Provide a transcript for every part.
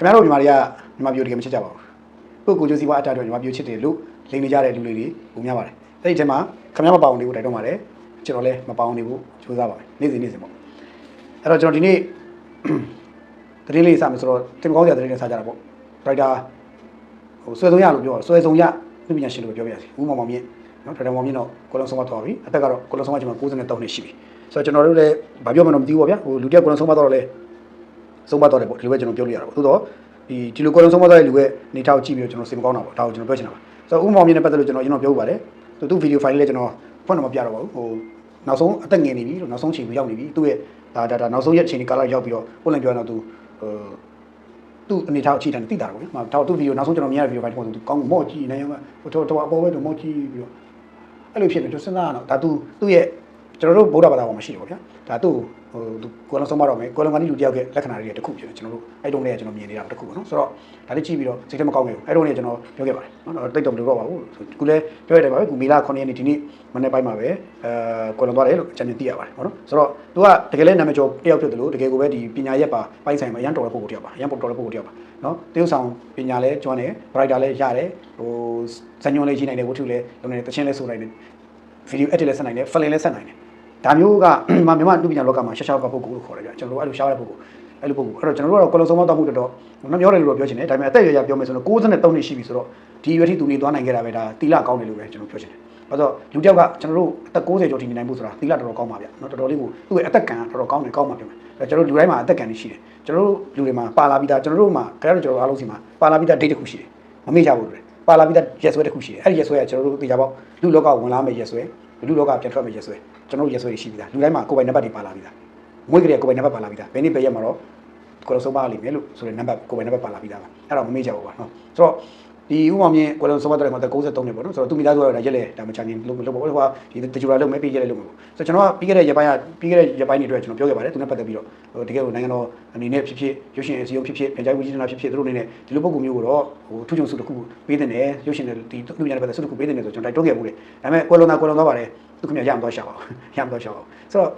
ခင်ဗျားတို့မြန်မာတွေကမြန်မာပြည်တကယ်မချစ်ကြပါဘူးကိုယ့်ကိုယ်ကျိုးစီးပွားအတားအတွက်မြန်မာပြည်ချစ်တယ်လို့လိမ်နေကြတဲ့လူတွေတွေပုံများပါတယ်အဲ့ဒီထဲမှာခင်ဗျားမပါအောင်နေဖို့တိုက်တွန်းပါတယ်ကျွန်တော်လည်းမပါအောင်နေဖို့ကြိုးစားပါမယ်နေ့စဉ်နေ့စဉ်ပေါ့အဲ့တော့ကျွန်တော်ဒီနေ့သတင်းလေးစမယ်ဆိုတော့တင်ကောင်းစရာသတင်းလေးစကြတာပေါ့ရိုက်တာဟိုဆွဲဆုံးရလို့ပြောဆွဲဆုံးရသူပညာရှင်လို့ပြောပြရစီဦးမောင်မောင်မြင့်နော်ဒေါက်တာမောင်မြင့်တော့ကိုလုံးဆုံးမသွားပြီအသက်ကတော့ကိုလုံးဆုံးမကျွန်တော်93နှစ်ရှိပြီဆိုတော့ကျွန်တော်တို့လည်းဘာပြောမှတော့မသိဘူးပေါ့ဗျာဟိုလူတယောက်ကိုလုံးဆုံးမသွားတော့လဲ ဆုံးမသွားတယ်ပေါ့ဒီလိုပဲကျွန်တော်ပြောလို့ရတာပေါ့သို့တော့ဒီဒီလိုကိုလုံးဆုံးမသွားတဲ့လူရဲ့နေထောက်ကြည့်ပြီးတော့ကျွန်တော်စိတ်မကောင်းတာပေါ့ဒါကိုကျွန်တော်ပြောချင်တာပါဆိုတော့ဦးမောင်မြင့်နဲ့ပတ်သက်လို့ကျွန်တော်ကျွန်တော်ပြောပါတယ်သူသူဗီဒီယိုဖိုင်လေးလည်းကျွန်တော်ဖွင့်တော့မပြတော့ပါဘူးဟိုနောက်ဆုံးအသက်ငယ်နေပြီလို့နောက်ဆုံးချိန်ကိုရောက်နေပြီသူ့ရဲ့ဒါဒါဒါနောက်ဆုံးရက်ချိန်ဒီကာလရောက်ပြီးတော့ပုံလည်ပြောတော့သူဟိုသူ့အနေထားအခြေခံတိတာတော့ဗျာ။ဒါတော့သူ့ဗီဒီယိုနောက်ဆုံးကျွန်တော်မြင်ရတဲ့ဗီဒီယိုပိုင်းတော့သူကောင်းမော့ကြည့်နေရောဟိုတော့တော့အပေါ်ပဲတော့မော့ကြည့်ပြီးတော့အဲ့လိုဖြစ်နေကျွန်တော်စဉ်းစားရတော့ဒါသူသူ့ရဲ့ ကျွန်တော်တို့ဗုဒ္ဓဘာသာပေါ်မှာရှိတယ်ပေါ့ဗျာ။ဒါသူ့ဟိုသူကိုယ်လုံးဆုံးမတော့မယ်ကိုယ်လုံးကနေလူတယောက်ရဲ့လက္ခဏာတွေတစ်ခုဖြစ်တယ်ကျွန်တော်တို့အဲ့တုန်းကကျွန်တော်မြင်နေတာတစ်ခုပေါ့နော်။ဆိုတော့ဒါလေးကြည့်ပြီးတော့စိတ်ထဲမကောင်းခဲ့ဘူး။အဲ့တုန်းကကျွန်တော်ပြောခဲ့ပါတယ်နော်။တိတ်တော့မလို့တော့ပါဘူး။ခုလည်းပြောရတယ်ပါပဲ။ခုမေလာ9ရက်နေ့ဒီနေ့မနေ့ပိုင်းမှာပဲအဲကိုယ်လုံးသွားတယ်လို့ကျွန်တော်သိရပါတယ်ပေါ့နော်။ဆိုတော့သူကတကယ်လည်းနာမည်ကျော်တယောက်ဖြစ်တယ်လို့တကယ်ကိုပဲဒီပညာရက်ပါပိုင်းဆိုင်မှာအရန်တော်တဲ့ပုံကိုတယောက်ပါ။အရန်တော်တဲ့ပုံကိုတယောက်ပါ။နော်။တရုတ်ဆောင်ပညာလည်းကျွမ်းတယ်။ writer လည်းရတယ်။ဟိုဇညွန်လည်းရှိနိုင်တယ်ဝတ္ထုလည်းလုပ်နေတယ်တချင်းလည်းဆိုနိုင်တယ်။ video edit လည်းဆက်နိုင်တယ် file လည်းဆက်နိုင်တယ် ဒါမျိုးကမမြန်မာလူပညာလောကမှာရှာရှာကပုဂ္ဂိုလ်လို့ခေါ်တယ်ကြကျွန်တော်တို့အဲ့လိုရှားတဲ့ပုဂ္ဂိုလ်အဲ့လိုပုဂ္ဂိုလ်အဲ့တော့ကျွန်တော်တို့ကတော့ကလုံဆုံးမတော့မှုတော်တော်မပြောတယ်လို့ပြောချင်တယ်ဒါပေမဲ့အသက်အရွယ်ရပြောမယ်ဆိုတော့63နှစ်ရှိပြီဆိုတော့ဒီရွယ်ထိသူနေသွားနိုင်ခဲ့တာပဲဒါတီလာကောင်းတယ်လို့ပဲကျွန်တော်ပြောချင်တယ်ဘာလို့လူတယောက်ကကျွန်တော်တို့အသက်60ကျော်ထိနေနိုင်မှုဆိုတာတီလာတော်တော်ကောင်းပါဗျနော်တော်တော်လေးကိုသူ့ရဲ့အသက်ကံတော်တော်ကောင်းတယ်ကောင်းပါပြန်မယ်ကျွန်တော်တို့လူတိုင်းမှာအသက်ကံတွေရှိတယ်ကျွန်တော်တို့လူတွေမှာပါလာပြီးသားကျွန်တော်တို့မှာခင်ဗျားတို့ကျွန်တော်အားလုံးစီမှာပါလာပြီးသား date တစ်ခုရှိတယ်မမေ့ကြဘူးလို့ပါလာပြီးသားရက်ဆွဲတစ်ခုရှိတယ်အဲ့ဒီရက်ဆွဲကကျွန်တော်တို့သိကြပေါ့လူလောကဝင်လာမယ့်ရက်ဆွဲ လူလောကပြန်ထွက်မယ့်ရက်ဆွဲကျွန်တော်တို့ရက်ဆွဲရှိပြီးသားလူတိုင်းမှာကိုယ်ပိုင်နံပါတ်တွေပါလာပြီးသားမွေးကလေးကိုယ်ပိုင်နံပါတ်ပါလာပြီးသားဘယ်နေ့ဘယ်ရက်မှာတော့ကိုယ်လုံးဆုံးပါလိမ့်မယ်လို့ဆိုတဲ့နံပါတ်ကိုယ်ပိုင်နံပါတ်ပါလာပြီးသားပါအဲ့တော့မမေ့ကြဘူးပါနော်ဆိုတော့ ဒီဥပမာမြင်ကိုယ်လုံးဆုံးပါတဲ့မှာ63နှစ်ပေါ့နော်ဆိုတော့သူမိသားစုကတော့ရက်လေဒါမှချန်နေလို့လို့ပေါ့ဟိုကဒီတကြူလာလုံးမဲ့ပြီးရက်လေလို့ပေါ့ဆိုတော့ကျွန်တော်ကပြီးခဲ့တဲ့ရက်ပိုင်းကပြီးခဲ့တဲ့ရက်ပိုင်းတွေအတွက်ကျွန်တော်ပြောခဲ့ပါတယ်သူနဲ့ပတ်သက်ပြီးတော့ဟိုတကယ်ကိုနိုင်ငံတော်အနေနဲ့ဖြစ်ဖြစ်ရုပ်ရှင်အစည်းအရုံးဖြစ်ဖြစ်ပြန်ကြားရေးဝန်ကြီးဌာနဖြစ်ဖြစ်သူတို့အနေနဲ့ဒီလိုပုံကူမျိုးကိုတော့ဟိုထူးချွန်စုတစ်ခုပေးတဲ့နယ်ရုပ်ရှင်တွေဒီသူများနဲ့ပတ်သက်စုတစ်ခုပေးတဲ့နယ်ဆိုကျွန်တော်တိုက်တွန်းခဲ့မှုတယ်ဒါပေမဲ့ကိုယ်လုံးသားကိုယ်လုံးသားပါတယ်သူခင်ဗျရမသွားရှာပါဘူးရမသွားရှာပါဘူးဆိုတော့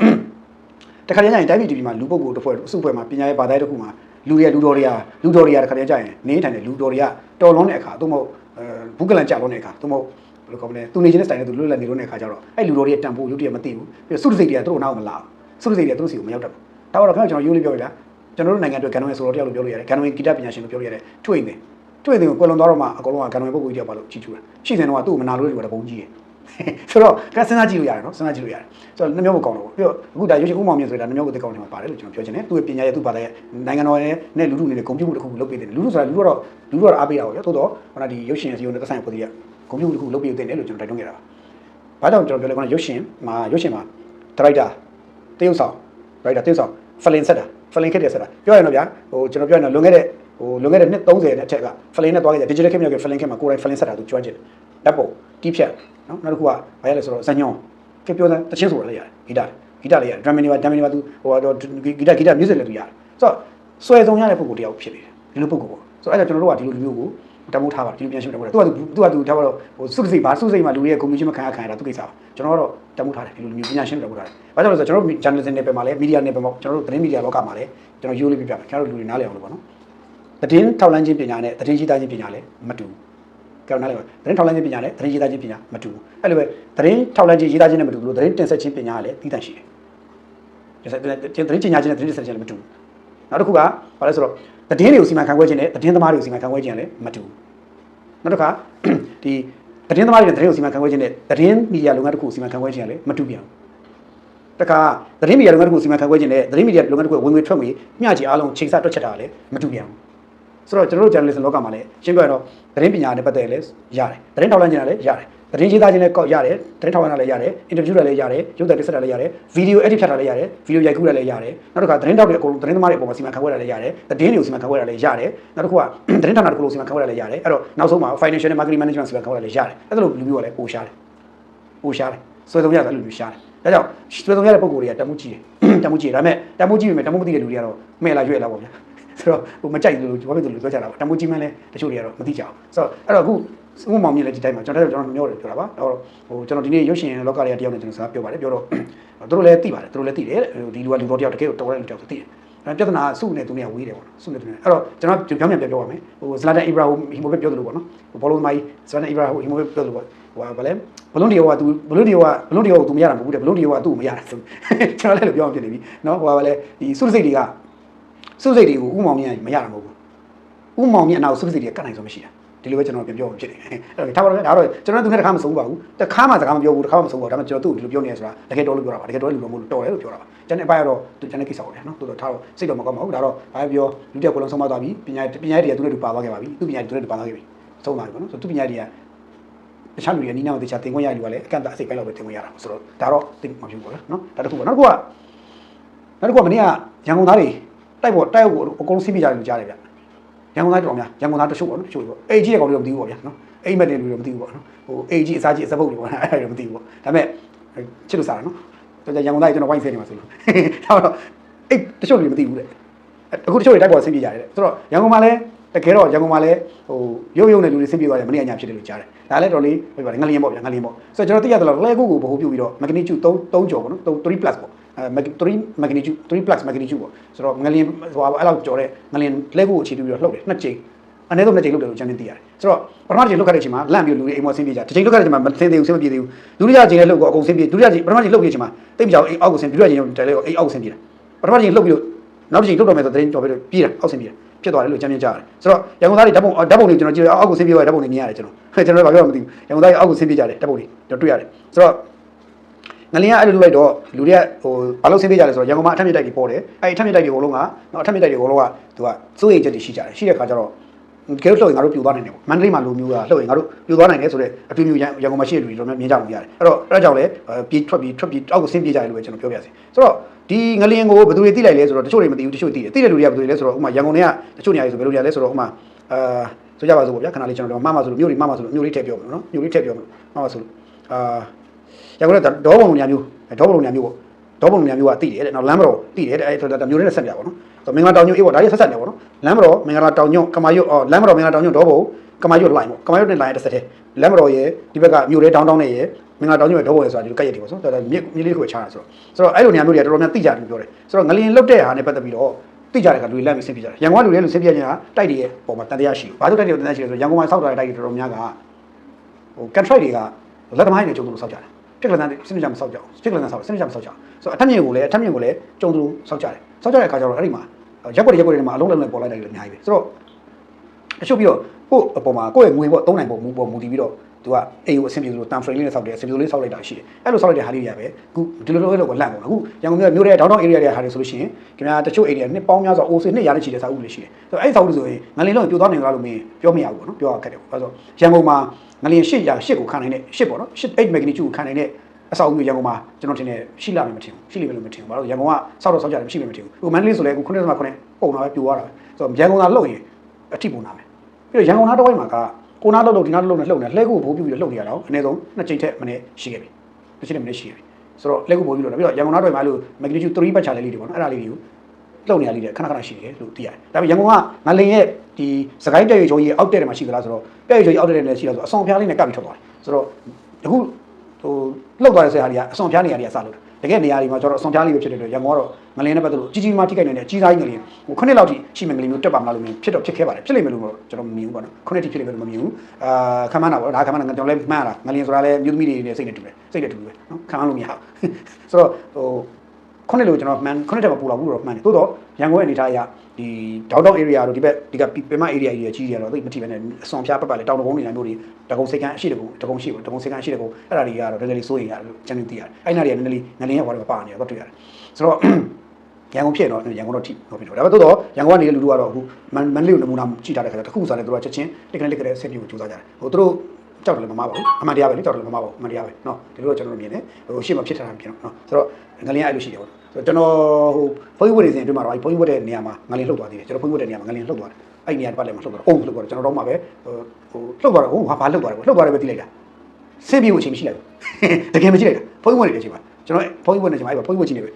တခါတည်းကျရင်တိုင်းပြည်တီဗီမှာလူပုဂ္ဂိုလ်တစ်ဖွဲ့အစုဖွဲ့မှာပညာရေးဘာသာရေးတစ်ခုမှာ လူတွေကလူတော်တွေကလူတော်တွေကတခါတည်းကျရင်နေထိုင်တဲ့လူတော်တွေကတော်လုံးတဲ့အခါသို့မဟုတ်အဲဘူးကလန်ကြလုံးတဲ့အခါသို့မဟုတ်ဘယ်လိုကောမလဲသူနေချင်းတဲ့စတိုင်နဲ့သူလွတ်လပ်နေလို့တဲ့အခါကျတော့အဲ့လူတော်တွေတန်ဖိုးရုပ်တရက်မသိဘူးပြီးတော့စုတစိတ်တွေကသူတို့နောက်မလာဘူးစုတစိတ်တွေကသူတို့စီကိုမရောက်တတ်ဘူးဒါတော့ခင်ဗျာကျွန်တော်ရိုးလေးပြောပြလားကျွန်တော်တို့နိုင်ငံအတွက်ဂန်နဝင်ဆိုတော့တယောက်လို့ပြောလို့ရတယ်ဂန်နဝင်ဂီတပညာရှင်လို့ပြောလို့ရတယ်ထွေနေထွေနေကိုကွယ်လွန်သွားတော့မှအကုန်လုံးကဂန်နဝင်ပုဂ္ဂိုလ်ကြီးတယောက်ပါလို့ကြီးချူတာရှိတယ်တော့သူ့ကိုမနာလို့လို့တပုံကြီးရယ် ဆိုတော့ကစဉ်းစားကြည့်လို့ရတယ်နော်စဉ်းစားကြည့်လို့ရတယ်ဆိုတော့နှမျိုးကိုကောင်းတော့ပြီးတော့အခုဒါရုပ်ရှင်ဥမောင်မြင့်ဆိုတာနှမျိုးကိုသိကောင်းတယ်မှာပါတယ်လို့ကျွန်တော်ပြောချင်တယ်သူ့ရဲ့ပညာရဲ့သူ့ဘာသာရဲ့နိုင်ငံတော်ရဲ့နဲ့လူလူနေတဲ့ဂုဏ်ပြုမှုတစ်ခုလုပ်ပေးတယ်လူလူဆိုတာလူလူကတော့လူလူကတော့အားပေးတာပေါ့ဗျာသို့တော့ဟိုနာဒီရုပ်ရှင်စီယုံနဲ့သက်ဆိုင်တဲ့ပုံစံကဂုဏ်ပြုမှုတစ်ခုလုပ်ပေးတဲ့တယ်လို့ကျွန်တော်တိုက်တွန်းခဲ့တာပါဘာကြောင့်ကျွန်တော်ပြောလဲကောရုပ်ရှင်မှာရုပ်ရှင်မှာဒရိုက်တာတရုပ်ဆောင်ဒရိုက်တာတရုပ်ဆောင်ဖလင်ဆက်တာဖလင်ခက်တယ်ဆက်တာပြောရရင်တော့ဗျာဟိုကျွန်တော်ပြောရင်တော့လွန်ခဲ့တဲ့ဟိုလွန်ခဲ့တဲ့နှစ်30နဲ့အထက်ကဖလင်နဲ့သွားခဲ့တဲ့ digital ခက်မြောက်ကဖလင်ခက်မှာကိုယ်တိုင်ဖလင်ဆက်တာသူကျွမ်းကျင်တယ်ဓာတ်ပုံ တီးဖြတ်နော်နောက်တစ်ခုကဘာရလဲဆိုတော့ဇညွန်ကပြောတဲ့တချင်းဆိုတာလည်းရတယ်ဂီတဂီတလည်းရတယ် drum and bass drum and bass သူဟိုတော့ဂီတဂီတ music လည်းသူရတယ်ဆိုတော့ဆွဲဆုံးရတဲ့ပုံကိုတယောက်ဖြစ်နေတယ်ဒီလိုပုံကိုပေါ့ဆိုတော့အဲ့ဒါကျွန်တော်တို့ကဒီလိုလူမျိုးကိုတမိုးထားပါဒီလိုပြန်ရှင်းတမိုးထားသူကသူကသူထားပါတော့ဟိုစုစိတ်ပါစုစိတ်မှာလူရဲ့ commission မခံရခံရတာသူကိစ္စပါကျွန်တော်ကတော့တမိုးထားတယ်ဒီလိုလူမျိုးပညာရှင်းတမိုးထားတယ်ဘာကြောင့်လဲဆိုတော့ကျွန်တော်တို့ journalism နယ်ပယ်မှာလည်း media နယ်ပယ်မှာကျွန်တော်တို့သတင်း media လောကမှာလည်းကျွန်တော်ရိုးလေးပြပြမယ်ကျွန်တော်တို့လူတွေနားလည်အောင်လို့ပေါ့နော်သတင်းထောက်လန်းခြင်းပညာနဲ့သတင်းရေးသားခြင်းပညာလည်းမတူဘူး ကြောက်နားလဲပါသတင်းထောက်လန်းခြင်းပညာနဲ့သတင်းရေးသားခြင်းပညာမတူဘူးအဲ့လိုပဲသတင်းထောက်လန်းခြင်းရေးသားခြင်းနဲ့မတူဘူးလို့သတင်းတင်ဆက်ခြင်းပညာကလည်းတည်တံ့ရှိတယ်သတင်းတင်ညာခြင်းနဲ့သတင်းတင်ဆက်ခြင်းလည်းမတူဘူးနောက်တစ်ခုကဘာလဲဆိုတော့သတင်းတွေကိုစီမံခန့်ခွဲခြင်းနဲ့သတင်းသမားတွေကိုစီမံခန့်ခွဲခြင်းလည်းမတူဘူးနောက်တစ်ခါဒီသတင်းသမားတွေနဲ့သတင်းကိုစီမံခန့်ခွဲခြင်းနဲ့သတင်းမီဒီယာလုပ်ငန်းတစ်ခုစီမံခန့်ခွဲခြင်းလည်းမတူပြန်ဘူးတခါသတင်းမီဒီယာလုပ်ငန်းတစ်ခုစီမံခန့်ခွဲခြင်းနဲ့သတင်းမီဒီယာလုပ်ငန်းတစ်ခုဝင်ငွေထွက်ငွေမျှချေအားလုံးချိန်ဆတွက်ချက်တာလည်းမတူပြန်ဘူး ဆိုတော့ကျွန်တော်တို့ journalism လောကမှာလည်းရှင်းပြရတော့သတင်းပညာနဲ့ပတ်သက်လည်းရတယ်သတင်းထောက်လန်းခြင်းလည်းရတယ်သတင်းရေးသားခြင်းလည်းကောက်ရတယ်သတင်းထောက်လန်းတာလည်းရတယ် interview တာလည်းရတယ်ရုပ်သံတင်ဆက်တာလည်းရတယ် video edit ဖြတ်တာလည်းရတယ် video ရိုက်ကူးတာလည်းရတယ်နောက်တစ်ခါသတင်းထောက်တွေအကုန်လုံးသတင်းသမားတွေအပေါ်မှာစီမံခန့်ခွဲတာလည်းရတယ်သတင်းတွေကိုစီမံခန့်ခွဲတာလည်းရတယ်နောက်တစ်ခုကသတင်းဌာနတစ်ခုလုံးစီမံခန့်ခွဲတာလည်းရတယ်အဲ့တော့နောက်ဆုံးမှာ financial နဲ့ marketing management စီမံခန့်ခွဲတာလည်းရတယ်အဲ့ဒါလိုလူမျိုးကလည်းပိုရှားတယ်ပိုရှားတယ်ဆွဲဆုံးရတယ်လူမျိုးရှားတယ်ဒါကြောင့်ဆွဲဆုံးရတဲ့ပုံကိုယ်တွေကတမှုကြီးတယ်တမှုကြီးတယ်ဒါပေမဲ့တမှုကြီးပြီမဲ့တမှုမသိတဲ့လူတွေကတော့မဲ့လာရွက်လာပေါ့ဗျာ ဆိုတော့ဟိုမကြိုက်လို့ဘာဖြစ်လို့ပြောကြတာပါတမှုကြီးမှန်းလဲတချို့တွေကတော့မသိကြအောင်ဆိုတော့အဲ့တော့အခုဥပမာမြင်လဲဒီတိုင်းမှာကျွန်တော်တို့ကျွန်တော်မျိုးတယ်ပြောတာပါအဲ့တော့ဟိုကျွန်တော်ဒီနေ့ရုပ်ရှင်လောကတွေကတယောက်နဲ့ကျွန်တော်စကားပြောပါတယ်ပြောတော့သူတို့လည်းသိပါတယ်သူတို့လည်းသိတယ်ဒီလူကလူတော်တယောက်တကယ်တော့တော်တဲ့လူတယောက်ဆိုသိတယ်ပြဿနာစုနဲ့သူနဲ့ဝေးတယ်ပေါ့နော်စုနဲ့သူနဲ့အဲ့တော့ကျွန်တော်ပြောင်းပြန်ပြောပါမယ်ဟိုဇလာတန်အီဘရာဟီမိုဘက်ပြောသလိုပေါ့နော်ဟိုဘောလုံးမိုင်းဇလာတန်အီဘရာဟီမိုဘက်ပြောသလိုပေါ့ဟိုဘာလဲဘလုံးဒီယောကသူဘလုံးဒီယောကဘလုံးဒီယောကိုသူမရတာမဟုတ်ဘူးတဲ့ဘလုံးဒီယောကသူ့ကိုမရတာဆိုကျွန်တော်လည်းလို့ပြောအောင်ဖြစ်နေပြီနော်ဟိုဘာလဲဒီစုစိတ်တွေက စုစိတ်တွေကိုဥမောင်မြင်မရတာမဟုတ်ဘူးဥမောင်မြင်အနောက်စုစိတ်တွေကကတ်နိုင်ဆိုမရှိတာဒီလိုပဲကျွန်တော်ပြန်ပြောအောင်ဖြစ်နေတယ်အဲ့တော့ဒါပါတော့ဒါတော့ကျွန်တော်သူနဲ့တခါမဆုံးပါဘူးတခါမှစကားမပြောဘူးတခါမှမဆုံးပါဘူးဒါပေမဲ့ကျွန်တော်သူ့ကိုဒီလိုပြောနေရဆိုတာတကယ်တော်လို့ပြောတာပါတကယ်တော်လို့လို့မဟုတ်တော်တယ်လို့ပြောတာပါကျွန်တော်အပိုင်းကတော့သူကျွန်တော်ကိစ္စပေါ့လေနော်တော်တော်ထားတော့စိတ်တော့မကောင်းပါဘူးဒါတော့ဘာပြောလူတစ်ယောက်ကိုလုံးဆုံးမသွားပြီပညာပညာရေးတွေကသူနဲ့တူပါသွားခဲ့ပါပြီသူပညာရေးသူနဲ့တူပါသွားခဲ့ပြီဆုံးသွားပြီပေါ့နော်ဆိုတော့သူပညာရေးတွေကတခြားလူတွေနီးနားမတခြားတင်ခွင့်ရလူကလည်းအကန့်အသတ်အစိတ်ပိုင်းလောက်ပဲတင်ခွင့်ရတာဆိုတော့ဒါတော့သိမှမဖြစ်ဘူးပေါ့နော်ဒါတစ်ခုပေါ့နောက်တစ်ခုကနောက်တစ်ခုကမနေ့ကရန်ကုန်သားတွေ တိုက်ပေါ်တိုက်အုပ်ကိုအကုန်လုံးစီးပြကြတယ်လို့ကြားတယ်ဗျရန်ကုန်သားတော်များရန်ကုန်သားတချို့ပေါ့နော်တချို့ပေါ့အေကြီးရဲ့ကောင်တွေတော့မသိဘူးပေါ့ဗျာနော်အိမ်မက်တွေလူတွေမသိဘူးပေါ့နော်ဟိုအေကြီးအစားကြီးအစပုတ်တွေပေါ့နော်အဲ့ဒါတွေမသိဘူးပေါ့ဒါပေမဲ့ချစ်လို့စားတာနော်တော်ကြရန်ကုန်သားကြီးကျွန်တော်ဝိုင်းဖဲနေမှာဆိုလို့ဒါတော့အေးတချို့လူတွေမသိဘူးတဲ့အခုတချို့တွေတိုက်ပေါ်ဆင်းပြကြတယ်တဲ့ဆိုတော့ရန်ကုန်မှာလည်းတကယ်တော့ရန်ကုန်မှာလည်းဟိုရုပ်ရုပ်နဲ့လူတွေဆင်းပြေသွားတယ်မနေ့ကညဖြစ်တယ်လို့ကြားတယ်ဒါလည်းတော်လေးပြပါတယ်ငလျင်ပေါ့ဗျာငလျင်ပေါ့ဆိုတော့ကျွန်တော်သိရသလောက်လဲကိုကိုဘဟုပြုတ်ပြီးတော့ magnitude 3 3ကျော်ပေါ့နော်3 plus ပေါ့အဲ 3 magnitude 3 plus magnitude ပေါ့ဆိုတော့ငလျင်ဟိုအဲ့လောက်ကျော်တဲ့ငလျင်လဲကိုကိုအခြေတူပြီးတော့လှုပ်တယ်နှစ်ကြိမ်အနည်းဆုံးနှစ်ကြိမ်လှုပ်တယ်လို့ကျွန်တော်သိရတယ်ဆိုတော့ပထမကြိမ်လှုပ်ခဲ့တဲ့အချိန်မှာလန့်ပြီးလူတွေအိမ်မောဆင်းပြေကြတစ်ကြိမ်လှုပ်ခဲ့တဲ့အချိန်မှာမဆင်းသေးဘူးဆင်းမပြေသေးဘူးဒုတိယကြိမ်လည်းလှုပ်ကိုအကုန်ဆင်းပြေဒုတိယကြိမ်ပထမကြိမ်လှုပ်ပြီးတဲ့အချိန်မှာတိတ်မကြောက်အိမ်အောက်ကိုဆင်းဒုတိယကြိမ်တယ်လေအိမ်အောက်ကိုဆင်းပြေတယ်ပထမကြိမ်လှုပ်ပြီးတော့နောက်တစ်ကြိမ်လှုပ်တော့မယ်ဆိုတဲ့ကြော်ပြီးတော့ပြေးတယ်အောက်ဆင်းပြေတယ်ဖြစ်သွားတယ်လို့ကြမ်းပြင်းကြရတယ်ဆိုတော့ရန်ကုန်သားတွေဓာတ်ပုံဓာတ်ပုံတွေကျွန်တော်ကြည့်ရအောက်ကိုဆင်းပြေသွားတဲ့ဓာတ်ပုံတွေမြင်ရတယ်ကျွန်တော်ကျွန်တော်လည်းဘာပြောမှမသိဘူးရန်ကုန်သားတွေအောက်ကိုဆင်းပြေကြတယ်ဓာတ်ပုံတွေကျွန်တော်တွေ့ရတယ်ဆိုတော့ ငလျင်ကအဲ့လိုလုပ်လိုက်တော့လူတွေကဟိုဘာလို့ဆင်းပြေကြလဲဆိုတော့ရန်ကုန်မှာအထက်မြစ်တိုက်တွေပေါ်တယ်အဲ့အထက်မြစ်တိုက်တွေအကုန်လုံးကနော်အထက်မြစ်တိုက်တွေအကုန်လုံးကသူကစိုးရိမ်ချက်တွေရှိကြတယ်ရှိတဲ့ခါကျတော့ကဲလို့လှုပ်ရင်ငါတို့ပြူသွားနိုင်တယ်ပေါ့မန္တလေးမှာလိုမျိုးကလှုပ်ရင်ငါတို့ပြူသွားနိုင်တယ်ဆိုတော့အတူမျိုးရန်ကုန်မှာရှိတဲ့လူတွေတော့မြင်ကြလို့ရတယ်အဲ့တော့အဲ့ဒါကြောင့်လည်းပြေးထွက်ပြီးထွက်ပြီးအောက်ကိုဆင်းပြေကြတယ်လို့ပဲကျွန်တော်ပြောပြစီဆိုတော့ဒီငလျင်ကိုဘယ်သူတွေသိလိုက်လဲဆိုတော့တချို့တွေမသိဘူးတချို့သိတယ်သိတဲ့လူတွေကဘယ်သူတွေလဲဆိုတော့ဥမာရန်ကုန်တွေကတချို့နေရာတွေဆိုဘယ်လိုနေရာလဲဆိုတော့ဥမာအာဆိုကြပါစို့ပေါ့ဗျာခဏလေးကျွန်တော်တို့မမဆိုလို့မြို့တွေမမဆိုလို့မြို့လေးထည့်ပြောမယ်နော်မြို့လေးထည့်ပြောမယ်မမဆိုလို့အာ ရန်ကုန်ကဒေါဘုံလိုနေရာမျိုးဒေါဘုံလိုနေရာမျိုးပေါ့ဒေါဘုံလိုနေရာမျိုးကသိတယ်တဲ့နောက်လမ်းမတော်သိတယ်တဲ့အဲ့ဒါမျိုးလေးနဲ့ဆက်ပြပါတော့ဆိုမင်္ဂလာတောင်ညွန့်အေးပေါ့ဒါကြီးဆက်ဆက်နေပေါ့နော်လမ်းမတော်မင်္ဂလာတောင်ညွန့်ကမာရွတ်အော်လမ်းမတော်မင်္ဂလာတောင်ညွန့်ဒေါဘုံကမာရွတ်လိုင်းပေါ့ကမာရွတ်နဲ့လိုင်းတစ်ဆက်တည်းလမ်းမတော်ရဲ့ဒီဘက်ကမြို့လေးတောင်တောင်နဲ့ရဲ့မင်္ဂလာတောင်ညွန့်ရဲ့ဒေါဘုံရဲ့ဆိုတာဒီလိုကက်ရက်တွေပေါ့ဆိုတော့ဒါမြစ်မြစ်လေးကိုချားတာဆိုတော့ဆိုတော့အဲ့လိုနေရာမျိုးတွေကတော်တော်များသိကြတယ်ပြောတယ်ဆိုတော့ငလျင်လုတ်တဲ့ဟာနဲ့ပတ်သက်ပြီးတော့သိကြတယ်ကလူတွေလမ်းပြီးဆင်းပြကြတယ်ရန်ကုန်ကလူတွေလူဆင်းပြနေတာတိုက်တွေရဲ့ပုံမှာတန်တရားရှိဘူးဘာလို့တိုက်တွေတန်တရားရှိလဲဆိုတော့ရန်ကုန်မှာစောက်ထားတဲ့တိုက်တွေတော်တော်များကဟို contract တွေကလက်သမားတွေကြုံလို့စောက်ကြတယ် ပြက်ကလန်စနစ်ကြမစောက်ကြအောင်ပြက်ကလန်စောက်စနစ်ကြမစောက်ကြအောင်ဆိုတော့အထက်မြင့်ကိုလည်းအထက်မြင့်ကိုလည်းကြုံလို့စောက်ကြတယ်စောက်ကြတဲ့အခါကျတော့အဲ့ဒီမှာရက်ွက်တွေရက်ွက်တွေမှာအလုံးလုံးနဲ့ပေါ်လိုက်တယ်လို့အများကြီးပဲဆိုတော့ အရှုပ်ပြီးတော့ကို့အပေါ်မှာကိုယ့်ရဲ့ငွေပေါ့သုံးနိုင်ပုံမူပေါ်မူတည်ပြီးတော့သူကအိမ်ကိုအဆင်ပြေလို့တန်ဖရင်းလေးနဲ့စောက်တယ်အဆင်ပြေလေးစောက်လိုက်တာရှိတယ်အဲ့လိုစောက်လိုက်တဲ့ဟာလေးတွေကပဲအခုဒီလိုလိုလေးကိုလန့်ပေါ့အခုရန်ကုန်မြို့မြို့ရဲ့ဒေါင်းတောင်း area တွေဟာတွေဆိုလို့ရှိရင်ခင်ဗျာတချို့ area နှစ်ပေါင်းများစွာအိုးစေးနှစ်ရာနဲ့ချီတဲ့စာအုပ်တွေရှိတယ်ဆိုတော့အဲ့ဒီစာအုပ်တွေဆိုရင်ငလင်လုံးပြိုသွားနိုင်ကြလို့မင်းပြောမရဘူးပေါ့နော်ပြောရခက်တယ်ပေါ့ဆိုတော့ရန်ကုန်မှာငလင်8ရာ8ကိုခံနိုင်တဲ့8ပေါ့နော်8 8 magnitude ကိုခံနိုင်တဲ့အဆောက်အဦမျိုးရန်ကုန်မှာကျွန်တော်ထင်တယ်ရှိလာမယ်မထင်ဘူးရှိလိမ့်မယ်လို့မထင်ဘူးဘာလို့ရန်ကုန်ကစောက်တော့စောက်ကြတယ်မရှိမယ်မထင်ဘူးဟိုမန္တလေးဆိုလည်းအခု9.9ပုံတာပဲပြိုသွားတာပဲဆိုတော့ရန်ကုန်ကလှုပ်ရင်အထိပုံနာမယ် ပြီးတော့ရန်ကုန်သားတစ်ဝိုင်းမှာကကိုနာလှုပ်လို့ဒီနာလှုပ်နေလှုပ်နေလှဲကိုဘိုးပြူပြီးလှုပ်နေရတော့အနည်းဆုံးနှစ်ကြိမ်ထက်မနည်းရှိခဲ့ပြီတစ်ချိန်နဲ့မနည်းရှိခဲ့ပြီဆိုတော့လှဲကိုဘိုးပြူလို့ပြီးတော့ရန်ကုန်သားတွေမှာလို့ magnitude 3ပတ်ချလေးလေးတွေပေါ့နော်အဲ့ဒါလေးတွေကိုလှုပ်နေရလေးတွေခဏခဏရှိတယ်လို့သိရတယ်ဒါပေမဲ့ရန်ကုန်ကငလင်ရဲ့ဒီစကိုင်းတက်ရွေချိုးကြီးအောက်တက်တယ်မှာရှိသလားဆိုတော့တက်ရွေချိုးကြီးအောက်တက်တယ်လည်းရှိလားဆိုတော့အဆောင်ဖျားလေးနဲ့ကပ်ပြီးထွက်သွားတယ်ဆိုတော့အခုဟိုလှုပ်သွားတဲ့ဆရာကြီးကအဆောင်ဖျားနေရာတွေကစလို့ တကယ်နေရာတွေမှာကျတော့အဆောင်ဖျားလေးပဲဖြစ်တယ်လို့ရန်ကုန်ကတော့ငလင်နဲ့ပတ်သက်လို့ကြီးကြီးမားထိခိုက်နေတဲ့အကြီးစားကြီးငလင်ဟိုခုနှစ်လောက်ထိရှိမယ်ငလင်မျိုးတက်ပါမလားလို့မြင်ဖြစ်တော့ဖြစ်ခဲ့ပါတယ်ဖြစ်လိမ့်မယ်လို့တော့ကျွန်တော်မမြင်ဘူးပေါ့နော်ခုနှစ်ထိဖြစ်လိမ့်မယ်လို့မမြင်ဘူးအာခံမနာပေါ့ဒါခံမနာကျွန်တော်လည်းမှန်းတာငလင်ဆိုတာလည်းမြို့သမီးတွေနဲ့စိတ်နဲ့တူတယ်စိတ်နဲ့တူတယ်နော်ခံမလို့မရဘူးဆိုတော့ဟို ခုနှစ်လို့ကျွန်တော်မှန်ခုနှစ်တက်မပူလာဘူးတော့မှန်တယ်သို့တော့ရန်ကုန်ရဲ့အနေထားအရဒီဒေါက်တောင် area တို့ဒီဘက်ဒီကပင်မ area ကြီးကြီးရတော့သိမတိပဲနဲ့အစွန်ဖျားပတ်ပတ်လေတောင်တကုန်းနေတိုင်းမျိုးတွေတကုန်းစိတ်ကန်းအရှိတကုန်းတကုန်းရှိဘူးတကုန်းစိတ်ကန်းအရှိတကုန်းအဲ့ဒါတွေကတော့တကယ်လေးစိုးရင်ရတယ်လို့ကျွန်တော်သိရတယ်အဲ့နာတွေကနည်းနည်းလေးငလင်းရဲ့ဘာတွေပါနေတော့တွေ့ရတယ်ဆိုတော့ရန်ကုန်ဖြစ်တော့ရန်ကုန်တော့ထိတော့ဖြစ်တော့ဒါပေမဲ့သို့တော့ရန်ကုန်ကနေလူလူကတော့အခုမန်မန်လေးကိုနမူနာကြည့်ထားတဲ့ခါကျတခုစားတယ်သူတို့ကချက်ချင်းလက်ကလေးလက်ကလေးဆက်ပြီးကိုစူးစမ်းကြတယ်ဟိုသူတို့ ကြောက်တယ်လည်းမမပါဘူးအမှန်တရားပဲလေကြောက်တယ်လည်းမမပါဘူးအမှန်တရားပဲเนาะဒီလိုတော့ကျွန်တော်တို့မြင်တယ်ဟိုရှေ့မှာဖြစ်ထားတာမြင်တော့เนาะဆိုတော့ငလင်းအဲ့လိုရှိတယ်ပေါ့ဆိုတော့ကျွန်တော်ဟိုဘုန်းကြီးဝတ်နေစဉ်အတွင်းမှာတော့ဘုန်းကြီးဝတ်တဲ့နေရာမှာငလင်းလှုပ်သွားသေးတယ်ကျွန်တော်ဘုန်းကြီးဝတ်တဲ့နေရာမှာငလင်းလှုပ်သွားတယ်အဲ့နေရာတစ်ပတ်လည်းမလှုပ်သွားတော့အုံလှုပ်သွားတယ်ကျွန်တော်တော့မှပဲဟိုလှုပ်သွားတော့ဟိုဟာဘာလှုပ်သွားတယ်ပေါ့လှုပ်သွားတယ်ပဲသိလိုက်တာဆင်းပြေဖို့အချိန်မရှိလိုက်ဘူးတကယ်မရှိလိုက်တာဘုန်းကြီးဝတ်နေတဲ့အချိန်မှာကျွန်တော်ဘုန်းကြီးဝတ်နေတဲ့အချိန်မှာအဲ့ဘုန်းကြီးဝတ်ချင်နေပဲ